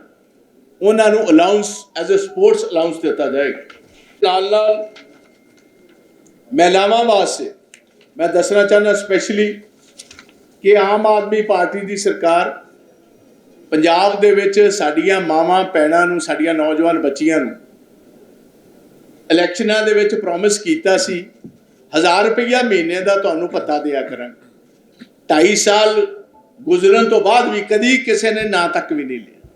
[SPEAKER 1] ਉਹਨਾਂ ਨੂੰ allowance as uh sports allowance ਦਿੱਤਾ ਜਾਏਗਾ। ਨਾਲ ਨਾਲ ਮਹਿਲਾਵਾਂ ਵਾਸਤੇ ਮੈਂ ਦੱਸਣਾ ਚਾਹੁੰਦਾ ਸਪੈਸ਼ਲੀ ਕਿ ਆਮ ਆਦਮੀ ਪਾਰਟੀ ਦੀ ਸਰਕਾਰ ਪੰਜਾਬ ਦੇ ਵਿੱਚ ਸਾਡੀਆਂ ਮਾਵਾਂ, ਭੈਣਾਂ ਨੂੰ, ਸਾਡੀਆਂ ਨੌਜਵਾਨ ਬੱਚੀਆਂ ਨੂੰ ਇਲੈਕਸ਼ਨਾਂ ਦੇ ਵਿੱਚ ਪ੍ਰੋਮਿਸ ਕੀਤਾ ਸੀ 1000 ਰੁਪਇਆ ਮਹੀਨੇ ਦਾ ਤੁਹਾਨੂੰ ਪਤਾ ਦਿਆ ਕਰਾਂਗੇ। 2.5 ਸਾਲ ਗੁਜ਼ਰਨ ਤੋਂ ਬਾਅਦ ਵੀ ਕਦੀ ਕਿਸੇ ਨੇ ਨਾ ਤੱਕ ਵੀ ਨਹੀਂ ਲਿਆ।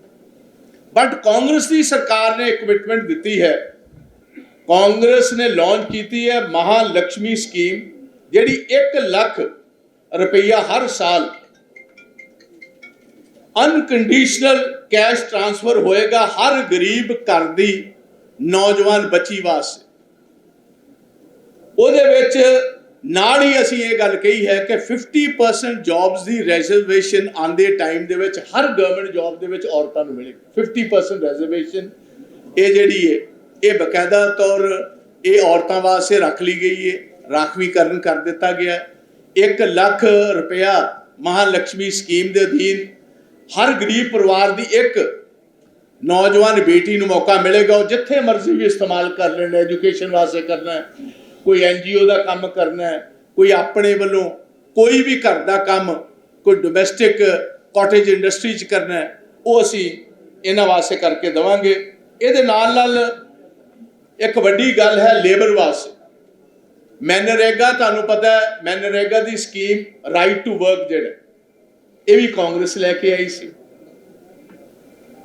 [SPEAKER 1] ਬਟ ਕਾਂਗਰਸ ਦੀ ਸਰਕਾਰ ਨੇ ਕਮਿਟਮੈਂਟ ਦਿੱਤੀ ਹੈ। ਕਾਂਗਰਸ ਨੇ ਲਾਂਚ ਕੀਤੀ ਹੈ ਮਹਾਲక్ష్ਮੀ ਸਕੀਮ ਜਿਹੜੀ 1 ਲੱਖ ਰੁਪਈਆ ਹਰ ਸਾਲ ਅਨਕੰਡੀਸ਼ਨਲ ਕੈਸ਼ ਟ੍ਰਾਂਸਫਰ ਹੋਏਗਾ ਹਰ ਗਰੀਬ ਘਰ ਦੀ ਨੌਜਵਾਨ ਬੱਚੀ ਵਾਸਤੇ। ਉਹਦੇ ਵਿੱਚ ਨਾਲ ਹੀ ਅਸੀਂ ਇਹ ਗੱਲ ਕਹੀ ਹੈ ਕਿ 50% ਜੌਬਸ ਦੀ ਰਿਜ਼ਰਵੇਸ਼ਨ ਆਂਦੇ ਟਾਈਮ ਦੇ ਵਿੱਚ ਹਰ ਗਵਰਨਮੈਂਟ ਜੌਬ ਦੇ ਵਿੱਚ ਔਰਤਾਂ ਨੂੰ ਮਿਲੇਗੀ। 50% ਰਿਜ਼ਰਵੇਸ਼ਨ ਇਹ ਜਿਹੜੀ ਹੈ, ਇਹ ਬਕਾਇਦਾ ਤੌਰ ਇਹ ਔਰਤਾਂ ਵਾਸਤੇ ਰੱਖ ਲਈ ਗਈ ਹੈ, ਰਾਖਵੀਕਰਨ ਕਰ ਦਿੱਤਾ ਗਿਆ 1 ਲੱਖ ਰੁਪਇਆ ਮਹਾਲక్ష్ਮੀ ਸਕੀਮ ਦੇ ਅਧੀਨ ਹਰ ਗਰੀਬ ਪਰਿਵਾਰ ਦੀ ਇੱਕ ਨੌਜਵਾਨ ਬੇਟੀ ਨੂੰ ਮੌਕਾ ਮਿਲੇਗਾ, ਉਹ ਜਿੱਥੇ ਮਰਜ਼ੀ ਵੀ ਇਸਤੇਮਾਲ ਕਰ ਲੈਣ ਐਜੂਕੇਸ਼ਨ ਵਾਸਤੇ ਕਰਨਾ ਹੈ, ਕੋਈ ਐਨਜੀਓ ਦਾ ਕੰਮ ਕਰਨਾ ਹੈ, ਕੋਈ ਆਪਣੇ ਵੱਲੋਂ ਕੋਈ ਵੀ ਘਰ ਦਾ ਕੰਮ, ਕੋਈ ਡੋਮੈਸਟਿਕ ਕਾਟੇਜ ਇੰਡਸਟਰੀ ਚ ਕਰਨਾ ਹੈ, ਉਹ ਅਸੀਂ ਇਹਨਾਂ ਵਾਸਤੇ ਕਰਕੇ ਦਵਾਂਗੇ। ਇਹਦੇ ਨਾਲ ਨਾਲ ਇੱਕ ਵੱਡੀ ਗੱਲ ਹੈ ਲੇਬਰ ਵਾਸਤੇ। ਮੈਨਰੇਗਾ, ਤੁਹਾਨੂੰ ਪਤਾ ਹੈ, ਮੈਨਰੇਗਾ ਦੀ ਸਕੀਮ ਰਾਈਟ ਟੂ ਵਰਕ ਜਿਹੜਾ, ਇਹ ਵੀ ਕਾਂਗਰਸ ਲੈ ਕੇ ਆਈ ਸੀ।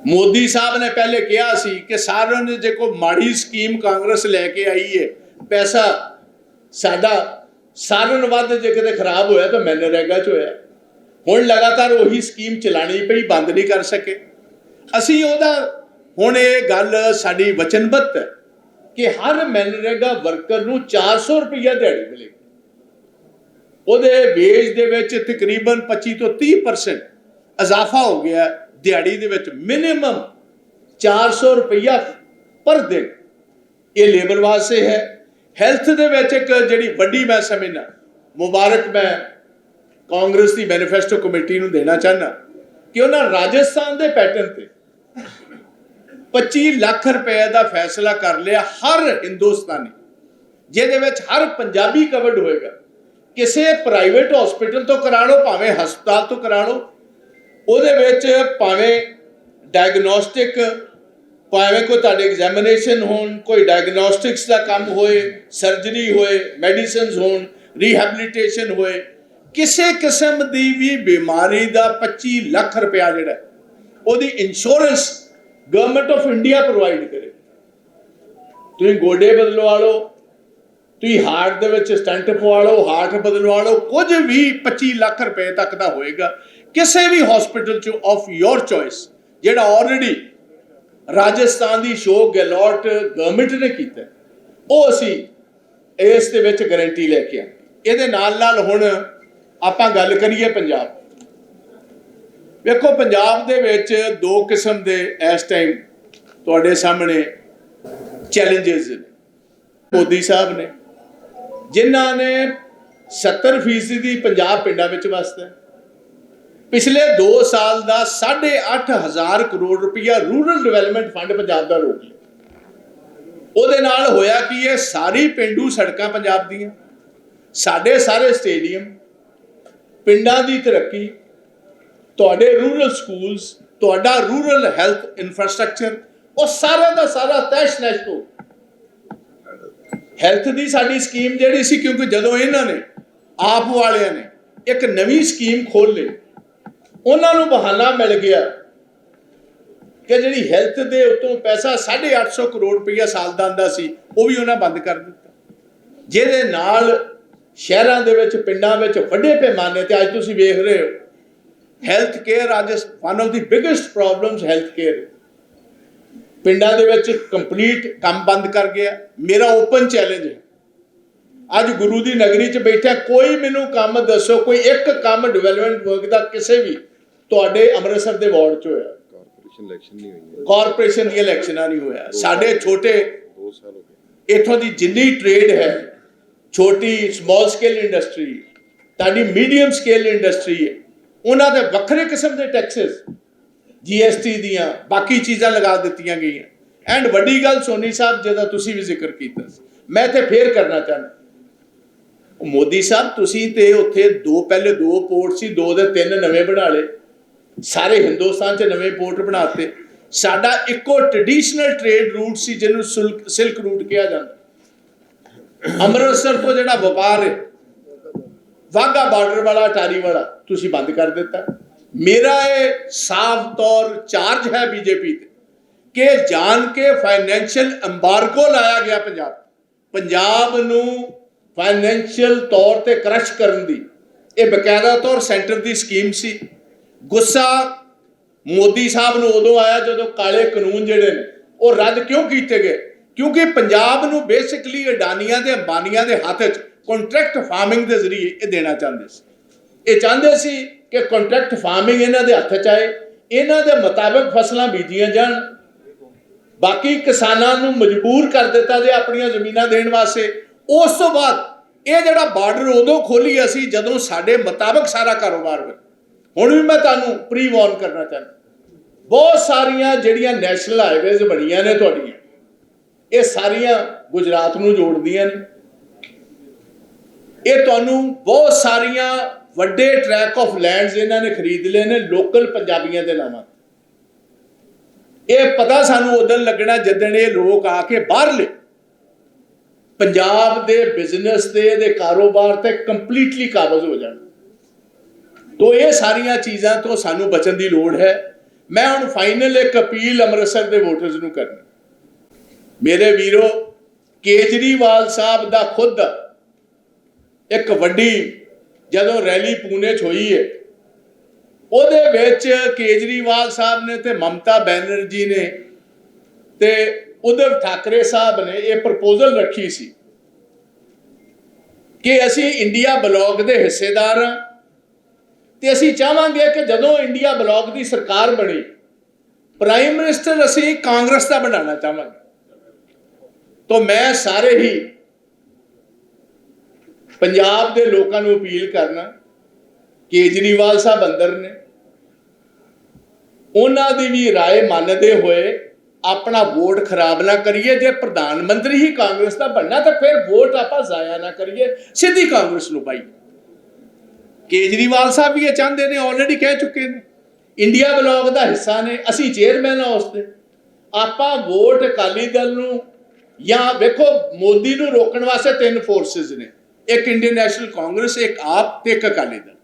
[SPEAKER 1] ਮੋਦੀ ਸਾਹਿਬ ਨੇ ਪਹਿਲੇ ਕਿਹਾ ਸੀ ਕਿ ਸਾਰਿਆਂ ਨੇ ਜੇ ਕੋਈ ਮਾੜੀ ਸਕੀਮ ਕਾਂਗਰਸ ਲੈ ਕੇ ਆਈ ਹੈ ਪੈਸਾ ਸਾਡਾ ਸਾਰਿਆਂ ਨੂੰ ਵੱਧ ਜੇ ਕਿਤੇ ਖਰਾਬ ਹੋਇਆ ਤਾਂ ਮੈਨਰੇਗਾ ਚ ਹੋਇਆ। ਹੁਣ ਲਗਾਤਾਰ ਉਹੀ ਸਕੀਮ ਚਲਾਣੀ ਪਈ, ਬੰਦ ਨਹੀਂ ਕਰ ਸਕੇ। ਅਸੀਂ ਉਹਦਾ, ਹੁਣ ਇਹ ਗੱਲ ਸਾਡੀ ਵਚਨਬੱਧ ਹੈ। ਕਿ ਹਰ ਮੈਨਰੇਗਾ ਵਰਕਰ ਨੂੰ 400 ਰੁਪਈਆ ਦਿਹਾੜੀ ਮਿਲੇਗੀ। ਉਹਦੇ ਵੇਜ ਦੇ ਵਿੱਚ ਤਕਰੀਬਨ 25 ਤੋਂ 30% ਇਜ਼ਾਫਾ ਹੋ ਗਿਆ ਦਿਹਾੜੀ ਦੇ ਵਿੱਚ ਮਿਨੀਮਮ 400 ਰੁਪਈਆ ਪਰ ਦਿਨ। ਇਹ ਲੇਬਰ ਵਾਸਤੇ ਹੈ। ਹੈਲਥ ਦੇ ਵਿੱਚ ਇੱਕ ਜਿਹੜੀ ਵੱਡੀ ਮੈਂ ਸਮਝਣਾ ਮੁਬਾਰਕ ਮੈਂ ਕਾਂਗਰਸ ਦੀ ਮੈਨੀਫੈਸਟੋ ਕਮੇਟੀ ਨੂੰ ਦੇਣਾ ਚਾਹਨਾ ਕਿ ਉਹਨਾਂ ਰਾਜਸਥਾਨ ਦੇ ਪੈਟਰਨ ਤੇ 25 ਲੱਖ ਰੁਪਏ ਦਾ ਫੈਸਲਾ ਕਰ ਲਿਆ ਹਰ ਹਿੰਦੁਸਤਾਨੀ, ਜਿਹਦੇ ਵਿੱਚ ਹਰ ਪੰਜਾਬੀ ਕਵਰਡ ਹੋਏਗਾ। ਕਿਸੇ ਪ੍ਰਾਈਵੇਟ ਹਸਪੀਟਲ ਤੋਂ ਕਰਾ ਲਓ, ਭਾਵੇਂ ਹਸਪਤਾਲ ਤੋਂ ਕਰਾ ਲਓ, ਉਹਦੇ ਵਿੱਚ ਭਾਵੇਂ ਡਾਇਗਨੋਸਟਿਕ ਭਾਵੇਂ ਕੋਈ ਤੁਹਾਡੇ ਐਗਜ਼ਾਮੀਨੇਸ਼ਨ ਹੋਣ, ਕੋਈ ਡਾਇਗਨੋਸਟਿਕਸ ਦਾ ਕੰਮ ਹੋਏ ਸਰਜਰੀ ਹੋਏ ਮੈਡੀਸਿਨਸ ਹੋਣ ਰੀਹੈਬਿਲਿਟੇਸ਼ਨ ਹੋਏ, ਕਿਸੇ ਕਿਸਮ ਦੀ ਵੀ ਬਿਮਾਰੀ ਦਾ 25 ਲੱਖ ਰੁਪਇਆ ਜਿਹੜਾ ਉਹਦੀ insurance government of India provide ਕਰੇ। ਤੁਸੀਂ ਗੋਡੇ ਬਦਲਵਾ ਲਓ, ਤੁਸੀਂ ਹਾਰਟ ਦੇ ਵਿੱਚ ਸਟੰਟ ਪਵਾ ਲਓ ਹਾਰਟ ਬਦਲਵਾ ਲਓ, ਕੁਝ ਵੀ 25 ਲੱਖ ਰੁਪਏ ਤੱਕ ਦਾ ਹੋਏਗਾ। ਕਿਸੇ ਵੀ ਹਸਪੀਟਲ ਚ ਆਫ ਯੋਰ ਚੋਇਸ ਜਿਹੜਾ ਆਲਰੇਡੀ ਰਾਜਸਥਾਨ ਦੀ ਸ਼ੋਕ ਗੈਲੋਟ ਗਵਰਨਮੈਂਟ ਨੇ ਕੀਤਾ। ਉਹ ਅਸੀਂ ਇਸ ਦੇ ਵਿੱਚ ਗਾਰੰਟੀ ਲੈ ਕੇ ਆ ਇਹਦੇ ਨਾਲ ਨਾਲ ਹੁਣ ਆਪਾਂ ਗੱਲ ਕਰੀਏ ਪੰਜਾਬ ਵੇਖੋ, ਪੰਜਾਬ ਦੇ ਵਿੱਚ ਦੋ ਕਿਸਮ ਦੇ ਇਸ ਟਾਈਮ ਤੁਹਾਡੇ ਸਾਹਮਣੇ ਚੈਲੰਜਸ ਮੋਦੀ ਸਾਹਿਬ ਨੇ, ਜਿਨ੍ਹਾਂ ਨੇ 70% ਦੀ ਪੰਜਾਬ ਪਿੰਡਾਂ ਵਿੱਚ ਵਸਦਾ ਪਿਛਲੇ 2 ਸਾਲ ਦਾ 8.5000 ਕਰੋੜ ਰੁਪਇਆ ਰੂਰਲ ਡਿਵੈਲਪਮੈਂਟ ਫੰਡ ਪੰਜਾਬ ਦਾ ਰੋਕ ਲਿਆ। ਉਹਦੇ ਨਾਲ ਹੋਇਆ ਕਿ ਇਹ ਸਾਰੀ ਪਿੰਡੂ ਸੜਕਾਂ ਪੰਜਾਬ ਦੀਆਂ, ਸਾਡੇ ਸਾਰੇ ਸਟੇਡੀਅਮ, ਪਿੰਡਾਂ ਦੀ ਤਰੱਕੀ ਤੁਹਾਡੇ ਰੂਰਲ ਸਕੂਲਸ ਤੁਹਾਡਾ ਰੂਰਲ ਹੈਲਥ ਇਨਫਰਾਸਟ੍ਰਕਚਰ ਉਹ ਸਾਰਾ ਦਾ ਸਾਰਾ ਤੈਸ਼ ਨੈਸ਼ ਹੋ ਹੈਲਥ ਦੀ ਸਾਡੀ ਸਕੀਮ ਜਿਹੜੀ ਸੀ, ਕਿਉਂਕਿ ਜਦੋਂ ਇਹਨਾਂ ਨੇ, ਆਪ ਵਾਲਿਆਂ ਨੇ ਇੱਕ ਨਵੀਂ ਸਕੀਮ ਖੋਲ ਲਈ, ਉਹਨਾਂ ਨੂੰ ਬਹਾਨਾ ਮਿਲ ਗਿਆ ਕਿ ਜਿਹੜੀ ਹੈਲਥ ਦੇ ਉੱਤੋਂ ਪੈਸਾ 850 ਕਰੋੜ ਰੁਪਈਆ ਸਾਲ ਦਾ ਆਂਦਾ ਸੀ, ਉਹ ਵੀ ਉਹਨਾਂ ਬੰਦ ਕਰ ਦਿੱਤਾ। ਜਿਹਦੇ ਨਾਲ ਸ਼ਹਿਰਾਂ ਦੇ ਵਿੱਚ, ਪਿੰਡਾਂ ਵਿੱਚ ਵੱਡੇ ਪੈਮਾਨੇ ਤੇ ਅੱਜ ਤੁਸੀਂ ਵੇਖ ਰਹੇ ਹੋ ਹੈਲਥ ਕੇਅਰ ਅੱਜ one of the biggest problems health care ਪਿੰਡਾਂ ਦੇ ਵਿੱਚ ਕੰਪਲੀਟ ਕੰਮ ਬੰਦ ਕਰ ਗਿਆ। ਮੇਰਾ ਓਪਨ ਚੈਲੰਜ ਹੈ। ਅੱਜ ਗੁਰੂ ਦੀ ਨਗਰੀ 'ਚ ਬੈਠਾ ਕੋਈ ਮੈਨੂੰ ਕੰਮ ਦੱਸੋ ਕੋਈ ਇੱਕ ਕੰਮ ਡਿਵੈਲਪਮੈਂਟ ਵਰਕ ਦਾ ਕਿਸੇ ਵੀ ਤੁਹਾਡੇ ਅੰਮ੍ਰਿਤਸਰ ਦੇ ਵਾਰਡ 'ਚ ਹੋਇਆ।
[SPEAKER 3] ਕਾਰਪੋਰੇਸ਼ਨ ਇਲੈਕਸ਼ਨ ਨਹੀਂ ਹੋਈ।
[SPEAKER 1] ਕਾਰਪੋਰੇਸ਼ਨ ਦੀ ਇਲੈਕਸ਼ਨਾਂ ਨਹੀਂ ਹੋਇਆ। ਸਾਡੇ ਛੋਟੇ
[SPEAKER 3] 2 ਸਾਲ ਹੋ ਗਏ।
[SPEAKER 1] ਇਥੋਂ ਦੀ ਜਿੰਨੀ ਟ੍ਰੇਡ ਹੈ ਛੋਟੀ ਸਮਾਲ ਸਕੇਲ ਇੰਡਸਟਰੀ ਤੁਹਾਡੀ ਮੀਡੀਅਮ ਸਕੇਲ ਇੰਡਸਟਰੀ ਹੈ। ਉਹਨਾਂ ਦੇ ਵੱਖਰੇ ਕਿਸਮ ਦੇ ਟੈਕਸਸ ਜੀਐਸਟੀ ਦੀਆਂ, ਬਾਕੀ ਚੀਜ਼ਾਂ ਲਗਾ ਦਿੱਤੀਆਂ ਗਈਆਂ। ਐਂਡ ਵੱਡੀ ਗੱਲ ਸੋਨੀ ਸਾਹਿਬ, ਜਿਹਦਾ ਤੁਸੀਂ ਵੀ ਜ਼ਿਕਰ ਕੀਤਾ ਮੈਂ ਤੇ ਫੇਰ ਕਰਨਾ ਚਾਹੁੰਦਾ। ਮੋਦੀ ਸਾਹਿਬ, ਤੁਸੀਂ ਤੇ ਉੱਥੇ ਦੋ, ਪਹਿਲੇ ਦੋ ਪੋਰਟ ਸੀ, ਦੋ ਦੇ ਤਿੰਨ ਨਵੇਂ ਬਣਾ ਲਏ। ਸਾਰੇ ਹਿੰਦੁਸਤਾਨ 'ਚ ਨਵੇਂ ਪੋਰਟ ਬਣਾਤੇ। ਸਾਡਾ ਇੱਕੋ ਟ੍ਰੈਡੀਸ਼ਨਲ ਟ੍ਰੇਡ ਰੂਟ ਸੀ, ਜਿਹਨੂੰ ਸਿਲਕ ਸਿਲਕ ਰੂਟ ਕਿਹਾ ਜਾਂਦਾ। ਅੰਮ੍ਰਿਤਸਰ ਤੋਂ ਜਿਹੜਾ ਵਪਾਰ ਹੈ ਵਾਗਾ ਬਾਰਡਰ ਵਾਲਾ ਅਟਾਰੀ ਵਾਲਾ, ਤੁਸੀਂ ਬੰਦ ਕਰ ਦਿੱਤਾ। ਮੇਰਾ ਇਹ ਸਾਫ਼ ਤੌਰ ਚਾਰਜ ਹੈ ਬੀਜੇਪੀ ਤੇ ਕਿ ਜਾਣ ਕੇ ਫਾਈਨੈਂਸ਼ੀਅਲ ਐਮਬਾਰਗੋ ਲਾਇਆ ਗਿਆ ਪੰਜਾਬ। ਪੰਜਾਬ ਨੂੰ ਫਾਈਨੈਂਸ਼ੀਅਲ ਤੌਰ ਤੇ ਕਰਸ਼ ਕਰਨ ਦੀ, ਇਹ ਬਕਾਇਦਾ ਤੌਰ ਸੈਂਟਰ ਦੀ ਸਕੀਮ ਸੀ। ਗੁੱਸਾ ਮੋਦੀ ਸਾਹਿਬ ਨੂੰ ਉਦੋਂ ਆਇਆ ਜਦੋਂ ਕਾਲੇ ਕਾਨੂੰਨ ਜਿਹੜੇ ਨੇ, ਉਹ ਰੱਦ ਕਿਉਂ ਕੀਤੇ ਗਏ? ਕਿਉਂਕਿ ਪੰਜਾਬ ਨੂੰ ਬੇਸਿਕਲੀ ਅਡਾਨੀਆਂ ਦੇ ਅੰਬਾਨੀਆਂ ਦੇ ਹੱਥ 'ਚ ਕੰਟਰੈਕਟ ਫਾਰਮਿੰਗ ਦੇ ਜ਼ਰੀਏ ਇਹ ਦੇਣਾ ਚਾਹੁੰਦੇ ਸੀ। ਇਹ ਚਾਹੁੰਦੇ ਸੀ ਕਿ ਕੰਟਰੈਕਟ ਫਾਰਮਿੰਗ ਇਹਨਾਂ ਦੇ ਹੱਥ 'ਚ ਆਏ, ਇਹਨਾਂ ਦੇ ਮੁਤਾਬਕ ਫਸਲਾਂ ਬੀਜੀਆਂ ਜਾਣ। ਬਾਕੀ ਕਿਸਾਨਾਂ ਨੂੰ ਮਜਬੂਰ ਕਰ ਦਿੱਤਾ ਜੇ ਆਪਣੀਆਂ ਜ਼ਮੀਨਾਂ ਦੇਣ ਵਾਸਤੇ। ਉਸ ਤੋਂ ਬਾਅਦ ਇਹ ਜਿਹੜਾ ਬਾਰਡਰ ਉਦੋਂ ਖੋਲੀ ਅਸੀਂ ਜਦੋਂ ਸਾਡੇ ਮੁਤਾਬਕ ਸਾਰਾ ਕਾਰੋਬਾਰ ਹੋਇਆ। ਹੁਣ ਵੀ ਮੈਂ ਤੁਹਾਨੂੰ ਪ੍ਰੀ ਵਾਰਨ ਕਰਨਾ ਚਾਹੁੰਦਾ। ਬਹੁਤ ਸਾਰੀਆਂ ਜਿਹੜੀਆਂ ਨੈਸ਼ਨਲ ਹਾਈਵੇਜ਼ ਬਣੀਆਂ ਨੇ ਤੁਹਾਡੀਆਂ, ਇਹ ਸਾਰੀਆਂ ਗੁਜਰਾਤ ਨੂੰ ਜੋੜਦੀਆਂ ਨੇ। ਇਹ ਤੁਹਾਨੂੰ ਬਹੁਤ ਸਾਰੀਆਂ ਵੱਡੇ ਟਰੈਕ ਆਫ ਲੈਂਡਸ ਇਹਨਾਂ ਨੇ ਖਰੀਦ ਲਏ ਨੇ ਲੋਕਲ ਪੰਜਾਬੀਆਂ ਦੇ ਨਾਮਾਂ ਇਹ ਪਤਾ ਸਾਨੂੰ ਉਦੋਂ ਲੱਗਣਾ ਜਦੋਂ ਇਹ ਲੋਕ ਆ ਕੇ ਬਾਹਰਲੇ ਪੰਜਾਬ ਦੇ ਬਿਜ਼ਨਸ ਤੇ ਦੇ ਕਾਰੋਬਾਰ ਤੇ ਕੰਪਲੀਟਲੀ ਕਾਬਜ਼ ਹੋ ਜਾਣ। ਤੋ ਇਹ ਸਾਰੀਆਂ ਚੀਜ਼ਾਂ ਤੋਂ ਸਾਨੂੰ ਬਚਣ ਦੀ ਲੋੜ ਹੈ। ਮੈਂ ਹੁਣ ਫਾਈਨਲ ਇੱਕ ਅਪੀਲ ਅੰਮ੍ਰਿਤਸਰ ਦੇ ਵੋਟਰਸ ਨੂੰ ਕਰਨਾ। ਮੇਰੇ ਵੀਰੋ, ਕੇਜਰੀਵਾਲ ਸਾਹਿਬ ਦਾ ਖੁਦ ਇੱਕ ਵੱਡੀ ਜਦੋਂ ਰੈਲੀ ਪੂਨੇ 'ਚ ਹੋਈ ਹੈ ਉਹਦੇ ਵਿੱਚ ਕੇਜਰੀਵਾਲ ਸਾਹਿਬ ਨੇ ਤੇ ਮਮਤਾ ਬੈਨਰਜੀ ਨੇ ਤੇ ਉਧਵ ਠਾਕਰੇ ਸਾਹਿਬ ਨੇ ਇਹ ਪ੍ਰਪੋਜ਼ਲ ਰੱਖੀ ਸੀ ਕਿ ਅਸੀਂ ਇੰਡੀਆ ਬਲੌਕ ਦੇ ਹਿੱਸੇਦਾਰ ਹਾਂ ਤੇ ਅਸੀਂ ਚਾਹਾਂਗੇ ਕਿ ਜਦੋਂ ਇੰਡੀਆ ਬਲੌਕ ਦੀ ਸਰਕਾਰ ਬਣੀ, ਪ੍ਰਾਈਮ ਮਿਨਿਸਟਰ ਅਸੀਂ ਕਾਂਗਰਸ ਦਾ ਬਣਾਉਣਾ ਚਾਹਾਂਗੇ। ਤੋਂ ਮੈਂ ਸਾਰੇ ਹੀ ਪੰਜਾਬ ਦੇ ਲੋਕਾਂ ਨੂੰ ਅਪੀਲ ਕਰਨਾ ਕੇਜਰੀਵਾਲ ਸਾਹਿਬ ਅੰਦਰ ਨੇ ਉਹਨਾਂ ਦੀ ਵੀ رائے ਮੰਨਦੇ ਹੋਏ ਆਪਣਾ ਵੋਟ ਖਰਾਬ ਨਾ ਕਰੀਏ ਜੇ ਪ੍ਰਧਾਨ ਮੰਤਰੀ ਹੀ ਕਾਂਗਰਸ ਦਾ ਬਣਨਾ ਤਾਂ ਫਿਰ ਵੋਟ ਆਪਾਂ ਜ਼ਾਇਆ ਨਾ ਕਰੀਏ ਸਿੱਧੀ ਕਾਂਗਰਸ ਨੂੰ ਪਾਈ ਕੇਜਰੀਵਾਲ ਸਾਹਿਬ ਵੀ ਇਹ ਚਾਹੁੰਦੇ ਨੇ ਆਲਰੇਡੀ ਕਹਿ ਚੁੱਕੇ ਨੇ ਇੰਡੀਆ ਬਲੌਕ ਦਾ ਹਿੱਸਾ ਨੇ ਅਸੀਂ ਚੇਅਰਮੈਨ ਆ ਉਸ ਦੇ ਆਪਾਂ ਵੋਟ ਅਕਾਲੀ ਦਲ ਨੂੰ ਜਾਂ ਵੇਖੋ ਮੋਦੀ ਨੂੰ ਰੋਕਣ ਵਾਸਤੇ ਤਿੰਨ ਫੋਰਸਸ ਨੇ ਇੱਕ ਇੰਡੀਅਨ ਨੈਸ਼ਨਲ ਕਾਂਗਰਸ ਇੱਕ ਆਪ ਤੇ ਇੱਕ ਅਕਾਲੀ ਦਲ।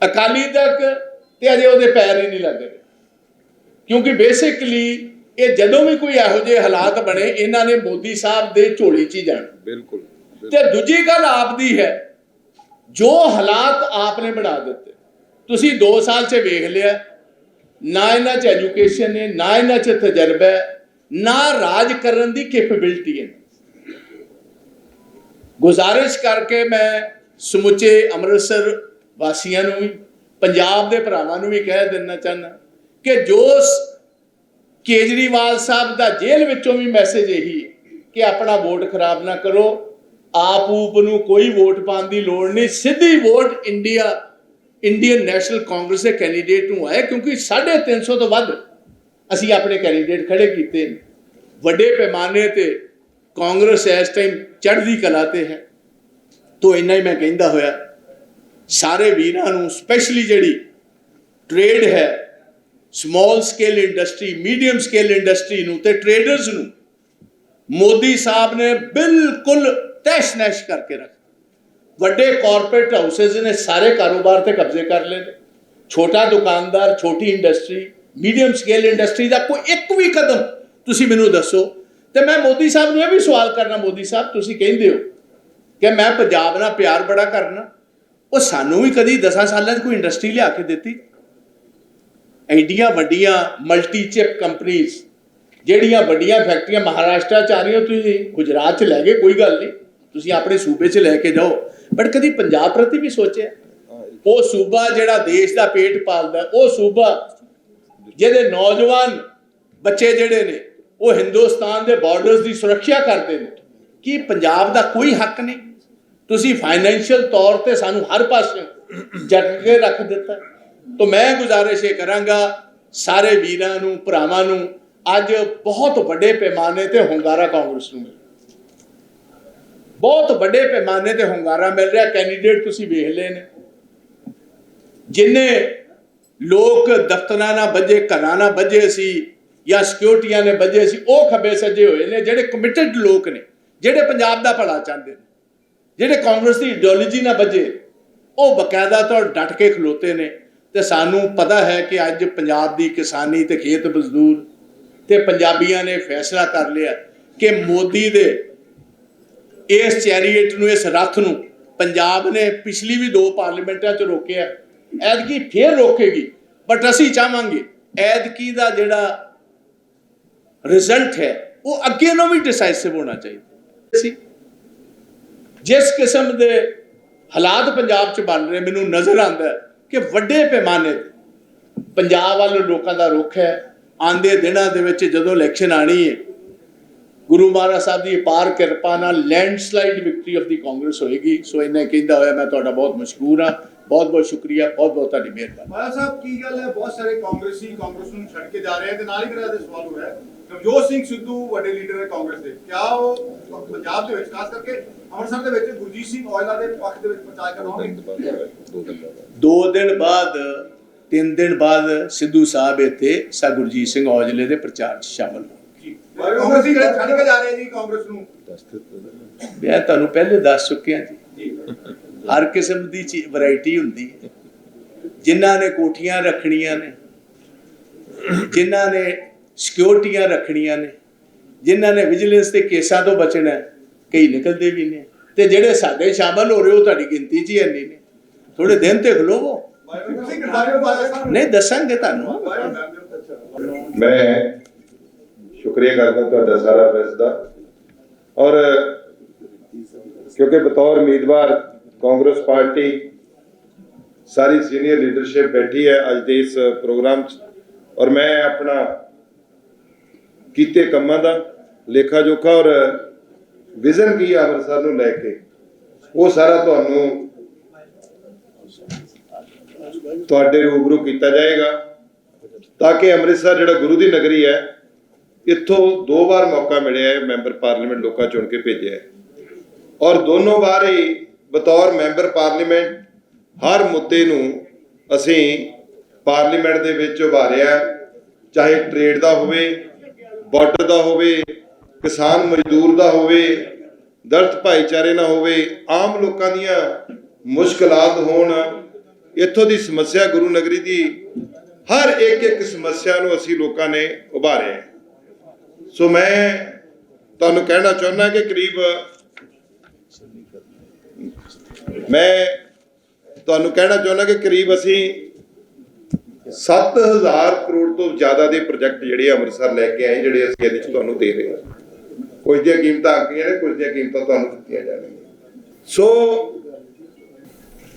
[SPEAKER 1] ਅਕਾਲੀ ਦਲ ਤੇ ਅਜੇ ਉਹਦੇ ਪੈਰ ਹੀ ਨਹੀਂ ਲੱਗ ਰਹੇ। ਕਿਉਂਕਿ ਬੇਸਿਕਲੀ ਇਹ ਜਦੋਂ ਵੀ ਕੋਈ ਇਹੋ ਜਿਹੇ ਹਾਲਾਤ ਬਣੇ ਇਹਨਾਂ ਨੇ ਮੋਦੀ ਸਾਹਿਬ ਦੇ ਝੋਲੀ 'ਚ ਹੀ ਜਾਣਾ।
[SPEAKER 3] ਬਿਲਕੁਲ
[SPEAKER 1] ਤੇ ਦੂਜੀ ਗੱਲ ਆਪ ਦੀ ਹੈ ਜੋ ਹਾਲਾਤ ਆਪ ਨੇ ਬਣਾ ਦਿੱਤੇ ਤੁਸੀਂ 2 ਸਾਲ 'ਚ ਵੇਖ ਲਿਆ ਨਾ ਇਹਨਾਂ 'ਚ ਐਜੂਕੇਸ਼ਨ ਹੈ ਨਾ ਇਹਨਾਂ 'ਚ ਤਜਰਬਾ ਨਾ ਰਾਜ ਕਰਨ ਦੀ ਕੈਪੇਬਿਲਿਟੀ ਹੈ। ਗੁਜ਼ਾਰਿਸ਼ ਕਰਕੇ ਮੈਂ ਸਮੁੱਚੇ ਅੰਮ੍ਰਿਤਸਰ ਵਾਸੀਆਂ ਨੂੰ ਵੀ, ਪੰਜਾਬ ਦੇ ਭਰਾਵਾਂ ਨੂੰ ਵੀ ਕਹਿ ਦੇਣਾ ਚਾਹੁੰਦਾ ਕਿ ਜੋ ਕੇਜਰੀਵਾਲ ਸਾਹਿਬ ਦਾ ਜੇਲ੍ਹ ਵਿੱਚੋਂ ਵੀ ਮੈਸੇਜ ਇਹੀ ਹੈ ਕਿ ਆਪਣਾ ਵੋਟ ਖਰਾਬ ਨਾ ਕਰੋ। ਆਪ ਊਪ ਨੂੰ ਕੋਈ ਵੋਟ ਪਾਉਣ ਦੀ ਲੋੜ ਨਹੀਂ। ਸਿੱਧੀ vote India Indian National Congress ਦੇ ਕੈਂਡੀਡੇਟ ਨੂੰ ਆਏ ਕਿਉਂਕਿ 350 ਤੋਂ ਵੱਧ ਅਸੀਂ ਆਪਣੇ ਕੈਂਡੀਡੇਟ ਖੜੇ ਕੀਤੇ ਨੇ। ਵੱਡੇ ਪੈਮਾਨੇ ਤੇ ਕਾਂਗਰਸ ਇਸ ਟਾਈਮ ਚੜ੍ਹਦੀ ਕਲਾ ਤੇ ਹੈ। ਤੋਂ ਇੰਨਾ ਹੀ ਮੈਂ ਕਹਿੰਦਾ ਹੋਇਆ, ਸਾਰੇ ਵੀਰਾਂ ਨੂੰ ਸਪੈਸ਼ਲੀ ਜਿਹੜੀ ਟ੍ਰੇਡ ਹੈ small scale industry medium scale industry ਨੂੰ ਤੇ ਟ੍ਰੇਡਰਸ ਨੂੰ, ਮੋਦੀ ਸਾਹਿਬ ਨੇ ਬਿਲਕੁਲ ਤੈਸ਼ ਨੈਸ਼ ਕਰਕੇ ਰੱਖ ਵੱਡੇ ਕਾਰਪੋਰੇਟ ਹਾਊਸਸ ਨੇ ਸਾਰੇ ਕਾਰੋਬਾਰ ਤੇ ਕਬਜ਼ੇ ਕਰ ਲਏ ਨੇ। ਛੋਟਾ ਦੁਕਾਨਦਾਰ, ਛੋਟੀ ਇੰਡਸਟਰੀ ਮੀਡੀਅਮ ਸਕੇਲ ਇੰਡਸਟਰੀ ਦਾ ਕੋਈ ਇੱਕ ਵੀ ਕਦਮ ਤੁਸੀਂ ਮੈਨੂੰ ਦੱਸੋ ਤੇ ਮੈਂ ਮੋਦੀ ਸਾਹਿਬ ਨੂੰ ਇਹ ਵੀ ਸਵਾਲ ਕਰਨਾ, ਮੋਦੀ ਸਾਹਿਬ, ਤੁਸੀਂ ਕਹਿੰਦੇ ਹੋ ਕਿ ਮੈਂ ਪੰਜਾਬ ਨਾਲ ਪਿਆਰ ਬੜਾ ਕਰਨਾ। ਉਹ ਸਾਨੂੰ ਵੀ ਕਦੀ 10 ਸਾਲਾਂ 'ਚ ਕੋਈ ਇੰਡਸਟਰੀ ਲਿਆ ਕੇ ਦਿੱਤੀ? ਐਡੀਆਂ ਵੱਡੀਆਂ ਮਲਟੀ ਚਿਪ ਕੰਪਨੀਆਂ ਜਿਹੜੀਆਂ ਵੱਡੀਆਂ ਫੈਕਟਰੀਆਂ ਮਹਾਰਾਸ਼ਟਰ ਚ ਆ ਰਹੀਆਂ, ਤੁਸੀਂ ਗੁਜਰਾਤ ਚ ਲੈ ਗਏ, ਕੋਈ ਗੱਲ ਨਹੀਂ। ਤੁਸੀਂ ਆਪਣੇ ਸੂਬੇ ਚ ਲੈ ਕੇ ਜਾਓ। ਬਟ ਕਦੀ ਪੰਜਾਬ ਪ੍ਰਤੀ ਵੀ ਸੋਚਿਆ? ਉਹ ਸੂਬਾ ਜਿਹੜਾ ਦੇਸ਼ ਦਾ ਪੇਟ ਪਾਲਦਾ, ਉਹ ਸੂਬਾ ਜਿਹਦੇ ਨੌਜਵਾਨ ਬੱਚੇ ਜਿਹੜੇ ਨੇ ਉਹ ਹਿੰਦੁਸਤਾਨ ਦੇ ਬਾਰਡਰਸ ਦੀ ਸੁਰੱਖਿਆ ਕਰਦੇ ਨੇ। ਕੀ ਪੰਜਾਬ ਦਾ ਕੋਈ ਹੱਕ ਨਹੀਂ? ਤੁਸੀਂ ਫਾਈਨੈਂਸ਼ੀਅਲ ਤੌਰ ਤੇ ਸਾਨੂੰ ਹਰ ਪਾਸੇ ਜੱਟ ਕੇ ਰੱਖ ਦਿੱਤਾ। ਤਾਂ ਮੈਂ ਗੁਜ਼ਾਰਿਸ਼ ਇਹ ਕਰਾਂਗਾ, ਸਾਰੇ ਵੀਰਾਂ ਨੂੰ, ਭਰਾਵਾਂ ਨੂੰ, ਅੱਜ ਬਹੁਤ ਵੱਡੇ ਪੈਮਾਨੇ ਤੇ ਹੁੰਗਾਰਾ ਕਾਂਗਰਸ ਨੂੰ ਮਿਲ ਬਹੁਤ ਵੱਡੇ ਪੈਮਾਨੇ ਤੇ ਹੁੰਗਾਰਾ ਮਿਲ ਰਿਹਾ ਕੈਂਡੀਡੇਟ ਤੁਸੀਂ ਵੇਖ ਲਏ ਨੇ। ਜਿੰਨੇ ਲੋਕ ਦਫ਼ਤਰਾਂ ਨਾਲ ਵੱਜੇ ਘਰਾਂ ਨਾਲ ਵੱਜੇ ਸੀ ਜਾਂ ਸਿਕਿਉਰਟੀਆਂ ਨੇ ਵੱਜੇ ਸੀ ਉਹ ਖੱਬੇ ਸੱਜੇ ਹੋਏ ਨੇ, ਜਿਹੜੇ ਕਮਿਟਡ ਲੋਕ ਨੇ, ਜਿਹੜੇ ਪੰਜਾਬ ਦਾ ਭਲਾ ਚਾਹੁੰਦੇ ਨੇ, ਜਿਹੜੇ ਕਾਂਗਰਸ ਦੀ ਆਈਡੀਓਲੋਜੀ ਨਾਲ ਵੱਜੇ ਉਹ ਬਕਾਇਦਾ ਤੌਰ ਡਟ ਕੇ ਖਲੋਤੇ ਨੇ ਤੇ ਸਾਨੂੰ ਪਤਾ ਹੈ ਕਿ ਅੱਜ ਪੰਜਾਬ ਦੀ ਕਿਸਾਨੀ ਤੇ ਖੇਤ ਮਜ਼ਦੂਰ ਤੇ ਪੰਜਾਬੀਆਂ ਨੇ ਫੈਸਲਾ ਕਰ ਲਿਆ ਕਿ ਮੋਦੀ ਦੇ ਇਸ ਚੈਰੀਅਟ ਨੂੰ, ਇਸ ਰੱਥ ਨੂੰ ਪੰਜਾਬ ਨੇ ਪਿਛਲੀ ਵੀ ਦੋ ਪਾਰਲੀਮੈਂਟਾਂ 'ਚ ਰੋਕਿਆ, ਐਤਕੀ ਫੇਰ ਰੋਕੇਗੀ, ਬਟ ਅਸੀਂ ਚਾਹਾਂਗੇ ਐਤਕੀ ਦਾ ਜਿਹੜਾ ਰਿਜ਼ਲਟ ਹੈ, ਉਹ ਅੱਗੇ ਨੂੰ ਵੀ ਡਿਸਾਈਸਿਵ ਹੋਣਾ ਚਾਹੀਦਾ। ਸੀ ਜਿਸ ਕਿਸਮ ਦੇ ਹਾਲਾਤ ਪੰਜਾਬ 'ਚ ਬਣ ਰਹੇ, ਮੈਨੂੰ ਨਜ਼ਰ ਆਉਂਦਾ ਕਿ ਵੱਡੇ ਪੈਮਾਨੇ ਤੇ ਪੰਜਾਬ ਵੱਲ ਲੋਕਾਂ ਦਾ ਰੁਖ ਹੈ। ਆਂਦੇ ਦਿਨਾਂ ਦੇ ਵਿੱਚ ਜਦੋਂ ਇਲੈਕਸ਼ਨ ਆਣੀ ਹੈ, ਗੁਰੂ ਮਹਾਰਾਜ ਸਾਹਿਬ ਦੀ ਅਪਾਰ ਕਿਰਪਾ ਨਾਲ landslide victory of the Congress ਹੋਏਗੀ। ਸੋ ਇੰਨੇ ਕਹਿੰਦਾ ਹੋਇਆ, ਮੈਂ ਤੁਹਾਡਾ ਬਹੁਤ ਮਸ਼ਕੂਰ ਹਾਂ। ਬਹੁਤ ਬਹੁਤ ਸ਼ੁਕਰੀਆ, ਬਹੁਤ ਬਹੁਤ ਤੁਹਾਡੀ ਮਿਹਰਬਾਨੀ।
[SPEAKER 4] ਮਾਇਆ ਸਾਹਿਬ, ਕੀ ਗੱਲ ਹੈ? ਬਹੁਤ ਸਾਰੇ ਕਾਂਗਰਸੀ ਕਾਂਗਰਸ ਨੂੰ ਛੱਡ ਕੇ ਜਾ ਰਹੇ ਆ ਤੇ ਨਾਲ ਹੀ ਮੇਰਾ ਸਵਾਲ ਹੋ ਰਿਹਾ ਹੈ। ਨਵਜੋਤ ਸਿੰਘ ਸਿੱਧੂ ਵੱਡੇ ਲੀਡਰ ਹੈ ਕਾਂਗਰਸ ਦੇ। ਕਿਆ ਉਹ ਪੰਜਾਬ ਦੇ ਵਿੱਚ ਖਾਸ ਕਰਕੇ ਅੰਮ੍ਰਿਤਸਰ ਦੇ ਵਿੱਚ ਗੁਰਜੀਤ ਸਿੰਘ ਔਜਲਾ ਦੇ ਪੱਖ ਦੇ ਵਿੱਚ ਪ੍ਰਚਾਰ ਕਰਵਾਉਣਗੇ
[SPEAKER 3] ਦੋ ਦਿਨ ਬਾਅਦ
[SPEAKER 1] ਤਿੰਨ ਦਿਨ ਬਾਅਦ ਸਿੱਧੂ ਸਾਹਿਬ ਇੱਥੇ ਸਾ ਗੁਰਜੀਤ ਸਿੰਘ ਔਜਲੇ ਦੇ ਪ੍ਰਚਾਰ 'ਚ ਸ਼ਾਮਲ ਹੋ
[SPEAKER 4] ਜੀ। ਕਾਂਗਰਸੀ ਜਿਹੜੇ ਛੱਡ ਕੇ ਜਾ ਰਹੇ ਜੀ ਕਾਂਗਰਸ ਨੂੰ।
[SPEAKER 1] ਮੈਂ ਤੁਹਾਨੂੰ ਪਹਿਲੇ ਦੱਸ ਚੁੱਕਿਆ ਜੀ। ਹਰ ਕਿਸਮ ਦੀ ਵੈਰਾਈਟੀ ਹੁੰਦੀ ਹੈ। ਜਿਨ੍ਹਾਂ ਨੇ ਕੋਠੀਆਂ ਰੱਖਣੀਆਂ ਨੇ ਜਿਨ੍ਹਾਂ ਨੇ ਸਿਕਿਉਰਟੀਆਂ ਰੱਖਣੀਆਂ ਨੇ। ਜਿਨ੍ਹਾਂ ਨੇ ਵਿਜੀਲੈਂਸ ਦੇ ਕੇਸਾਂ ਤੋਂ ਬਚਣਾ ਕਈ ਨਿਕਲਦੇ ਵੀ ਨੇ। ਤੇ ਜਿਹੜੇ ਸਾਡੇ ਸ਼ਾਮਲ ਹੋ ਰਹੇ ਉਹ ਤੁਹਾਡੀ ਗਿਣਤੀ 'ਚ ਹੀ ਇੰਨੀ ਨੇ। ਥੋੜੇ ਦਿਨ ਤੇ ਖਲੋਵੋ। ਨਹੀਂ, ਦੱਸਾਂਗੇ ਤੁਹਾਨੂੰ।
[SPEAKER 5] ਮੈਂ ਸ਼ੁਕਰੀਆ ਕਰਦਾ ਤੁਹਾਡਾ ਸਾਰਾ ਪ੍ਰੈਸ ਦਾ। ਔਰ ਕਿਉਂਕਿ ਬਤੌਰ ਉਮੀਦਵਾਰ ਕਾਂਗਰਸ ਪਾਰਟੀ ਸਾਰੀ ਸੀਨੀਅਰ ਲੀਡਰਸ਼ਿਪ ਬੈਠੀ ਹੈ ਅੱਜ ਦੇ ਇਸ ਪ੍ਰੋਗਰਾਮ 'ਚ। ਔਰ ਮੈਂ ਆਪਣਾ ਕੀਤੇ ਕੰਮਾਂ ਦਾ ਲੇਖਾ ਜੋਖਾ ਔਰ ਵਿਜ਼ਨ ਕੀ ਹੈ ਅੰਮ੍ਰਿਤਸਰ ਨੂੰ ਲੈ ਕੇ? ਉਹ ਸਾਰਾ ਤੁਹਾਨੂੰ ਤੁਹਾਡੇ ਰੂਬਰੂ ਕੀਤਾ ਜਾਏਗਾ ਤਾਂ ਕਿ ਅੰਮ੍ਰਿਤਸਰ ਜਿਹੜਾ ਗੁਰੂ ਦੀ ਨਗਰੀ ਹੈ, ਇੱਥੋਂ ਦੋ ਵਾਰ ਮੌਕਾ ਮਿਲਿਆ ਹੈ, ਮੈਂਬਰ ਪਾਰਲੀਮੈਂਟ ਲੋਕਾਂ ਚੁਣ ਕੇ ਭੇਜਿਆ ਹੈ। ਔਰ ਦੋਨੋਂ ਵਾਰ ਹੀ ਬਤੌਰ ਮੈਂਬਰ ਪਾਰਲੀਮੈਂਟ ਹਰ ਮੁੱਦੇ ਨੂੰ ਅਸੀਂ ਪਾਰਲੀਮੈਂਟ ਦੇ ਵਿੱਚ ਉਭਾਰਿਆ ਚਾਹੇ ਟ੍ਰੇਡ ਦਾ ਹੋਵੇ ਬਾਰਡਰ ਦਾ ਹੋਵੇ, ਕਿਸਾਨ ਮਜ਼ਦੂਰ ਦਾ ਹੋਵੇ, ਦਲਿਤ ਭਾਈਚਾਰੇ ਨਾਲ ਹੋਵੇ, ਆਮ ਲੋਕਾਂ ਦੀਆਂ ਮੁਸ਼ਕਲਾਂ ਹੋਣ, ਇੱਥੋਂ ਦੀ ਸਮੱਸਿਆ ਗੁਰੂ ਨਗਰੀ ਦੀ ਹਰ ਇੱਕ ਇੱਕ ਸਮੱਸਿਆ ਨੂੰ ਅਸੀਂ ਲੋਕਾਂ ਨੇ ਉਭਾਰਿਆ ਹੈ। ਸੋ ਮੈਂ ਤੁਹਾਨੂੰ ਕਹਿਣਾ ਚਾਹੁੰਦਾ ਕਿ ਕਰੀਬ ਮੈਂ ਤੁਹਾਨੂੰ ਕਹਿਣਾ ਚਾਹੁੰਦਾ ਕਿ ਕਰੀਬ ਅਸੀਂ 7000 ਕਰੋੜ ਤੋਂ ਜ਼ਿਆਦਾ ਦੇ ਪ੍ਰੋਜੈਕਟ ਜਿਹੜੇ ਅੰਮ੍ਰਿਤਸਰ ਲੈ ਕੇ ਆਏ, ਜਿਹੜੇ ਅਸੀਂ ਇਹਦੇ ਵਿੱਚ ਤੁਹਾਨੂੰ ਦੇ ਰਹੇ ਹਾਂ। ਕੁਝ ਦੀਆਂ ਕੀਮਤਾਂ ਆਗੀਆਂ ਨੇ, ਕੁਝ ਦੀਆਂ ਕੀਮਤਾਂ ਤੁਹਾਨੂੰ ਦਿੱਤੀਆਂ ਜਾਣਗੀਆਂ ਸੋ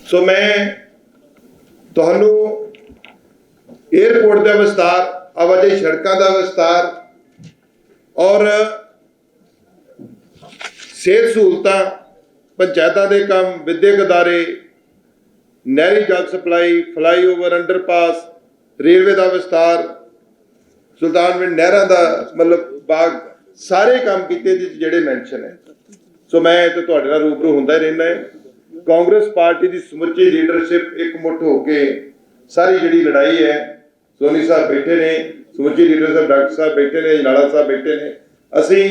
[SPEAKER 5] ਸੋ ਮੈਂ ਤੁਹਾਨੂੰ 에어ਪੋਰਟ ਦਾ ਵਿਸਤਾਰ ਆਵਾਜਾਈ ਸੜਕਾਂ ਦਾ ਵਿਸਤਾਰ ਔਰ ਸਿਹਤ ਸਹੂਲਤਾਂ, ਪੰਚਾਇਤਾਂ ਦੇ ਕੰਮ, ਵਿਦਿਅਕ ਅਦਾਰੇ, ਨਹਿਰੀ ਜਲ ਸਪਲਾਈ, ਫਲਾਈਓਵਰ, ਅੰਡਰਪਾਸ ਰੇਲਵੇ ਦਾ ਵਿਸਤਾਰ ਸੁਲਤਾਨਵਿੰਡ ਨਹਿਰਾਂ ਦਾ ਮਤਲਬ ਬਾਗ, ਸਾਰੇ ਕੰਮ ਕੀਤੇ ਜਿਹ ਜਿਹੜੇ ਮੈਂਸ਼ਨ ਹੈ ਸੋ ਮੈਂ ਤੇ ਤੁਹਾਡੇ ਨਾਲ ਰੂਬਰੂ ਹੁੰਦਾ ਹੀ ਰਹਿੰਦਾ ਹੈ। ਕਾਂਗਰਸ ਪਾਰਟੀ ਦੀ ਸਮੁੱਚੀ ਲੀਡਰਸ਼ਿਪ ਇਕਮੁੱਠ ਹੋ ਕੇ ਸਾਰੀ ਜਿਹੜੀ ਲੜਾਈ ਹੈ, ਸੋਨੀ ਸਾਹਿਬ ਬੈਠੇ ਨੇ, ਸਮੁੱਚੀ ਸਾਹਿਬ ਡਾਕਟਰ ਸਾਹਿਬ ਬੈਠੇ ਨੇ, ਜਨਾਲਾ ਸਾਹਿਬ ਬੈਠੇ ਨੇ। ਅਸੀਂ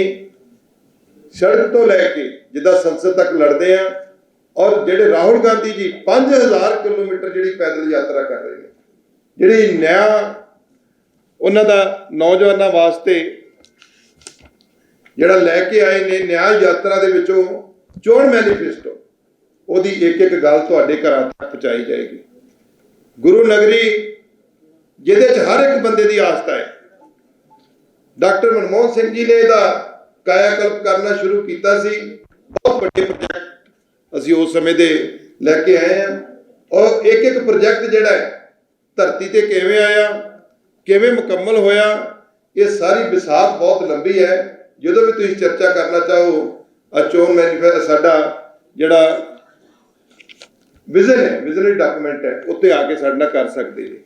[SPEAKER 5] ਸੜਕ ਤੋਂ ਲੈ ਕੇ ਜਿੱਦਾਂ ਸੰਸਦ ਤੱਕ ਲੜਦੇ ਆ ਔਰ ਜਿਹੜੇ ਰਾਹੁਲ ਗਾਂਧੀ ਜੀ 5000 ਕਿਲੋਮੀਟਰ ਜਿਹੜੀ ਪੈਦਲ ਯਾਤਰਾ ਕਰ ਰਹੇ ਨੇ ਜਿਹੜੀ ਨਿਆਂ ਉਹਨਾਂ ਦਾ ਨੌਜਵਾਨਾਂ ਵਾਸਤੇ ਜਿਹੜਾ ਲੈ ਕੇ ਆਏ ਨੇ ਨਿਆਂ ਯਾਤਰਾ ਦੇ ਵਿੱਚੋਂ ਚੋਣ ਮੈਨੀਫੈਸਟੋ, ਉਹਦੀ ਇੱਕ ਇੱਕ ਗੱਲ ਤੁਹਾਡੇ ਘਰਾਂ ਤੱਕ ਪਹੁੰਚਾਈ ਜਾਏਗੀ। ਗੁਰੂ ਨਗਰੀ, ਜਿਹਦੇ 'ਚ ਹਰ ਇੱਕ ਬੰਦੇ ਦੀ ਆਸਥਾ ਹੈ। ਡਾਕਟਰ ਮਨਮੋਹਨ ਸਿੰਘ ਜੀ ਨੇ ਇਹਦਾ ਕਾਇਆਕਲਪ ਕਰਨਾ ਸ਼ੁਰੂ ਕੀਤਾ ਸੀ। ਬਹੁਤ ਵੱਡੇ ਪ੍ਰੋਜੈਕਟ ਅਸੀਂ ਉਸ ਸਮੇਂ ਦੇ ਲੈ ਕੇ ਆਏ ਹਾਂ। ਔਰ ਇੱਕ ਇੱਕ ਪ੍ਰੋਜੈਕਟ ਜਿਹੜਾ ਹੈ ਧਰਤੀ ਤੇ ਕਿਵੇਂ ਆਇਆ, ਕਿਵੇਂ ਮੁਕੰਮਲ ਹੋਇਆ, ਇਹ ਸਾਰੀ ਵਿਸਾਖ ਬਹੁਤ ਲੰਬੀ ਹੈ। ਜਦੋਂ ਵੀ ਤੁਸੀਂ ਚਰਚਾ ਕਰਨਾ ਚਾਹੋ ਆ ਮੈਨੀਫੈਸਟ ਸਾਡਾ ਜਿਹੜਾ ਵਿਜ਼ਨ ਹੈ ਵਿਜ਼ਨਰੀ ਡਾਕੂਮੈਂਟ ਹੈ, ਉੱਤੇ ਆ ਕੇ ਸਾਡੇ ਨਾਲ ਕਰ ਸਕਦੇ ਜੀ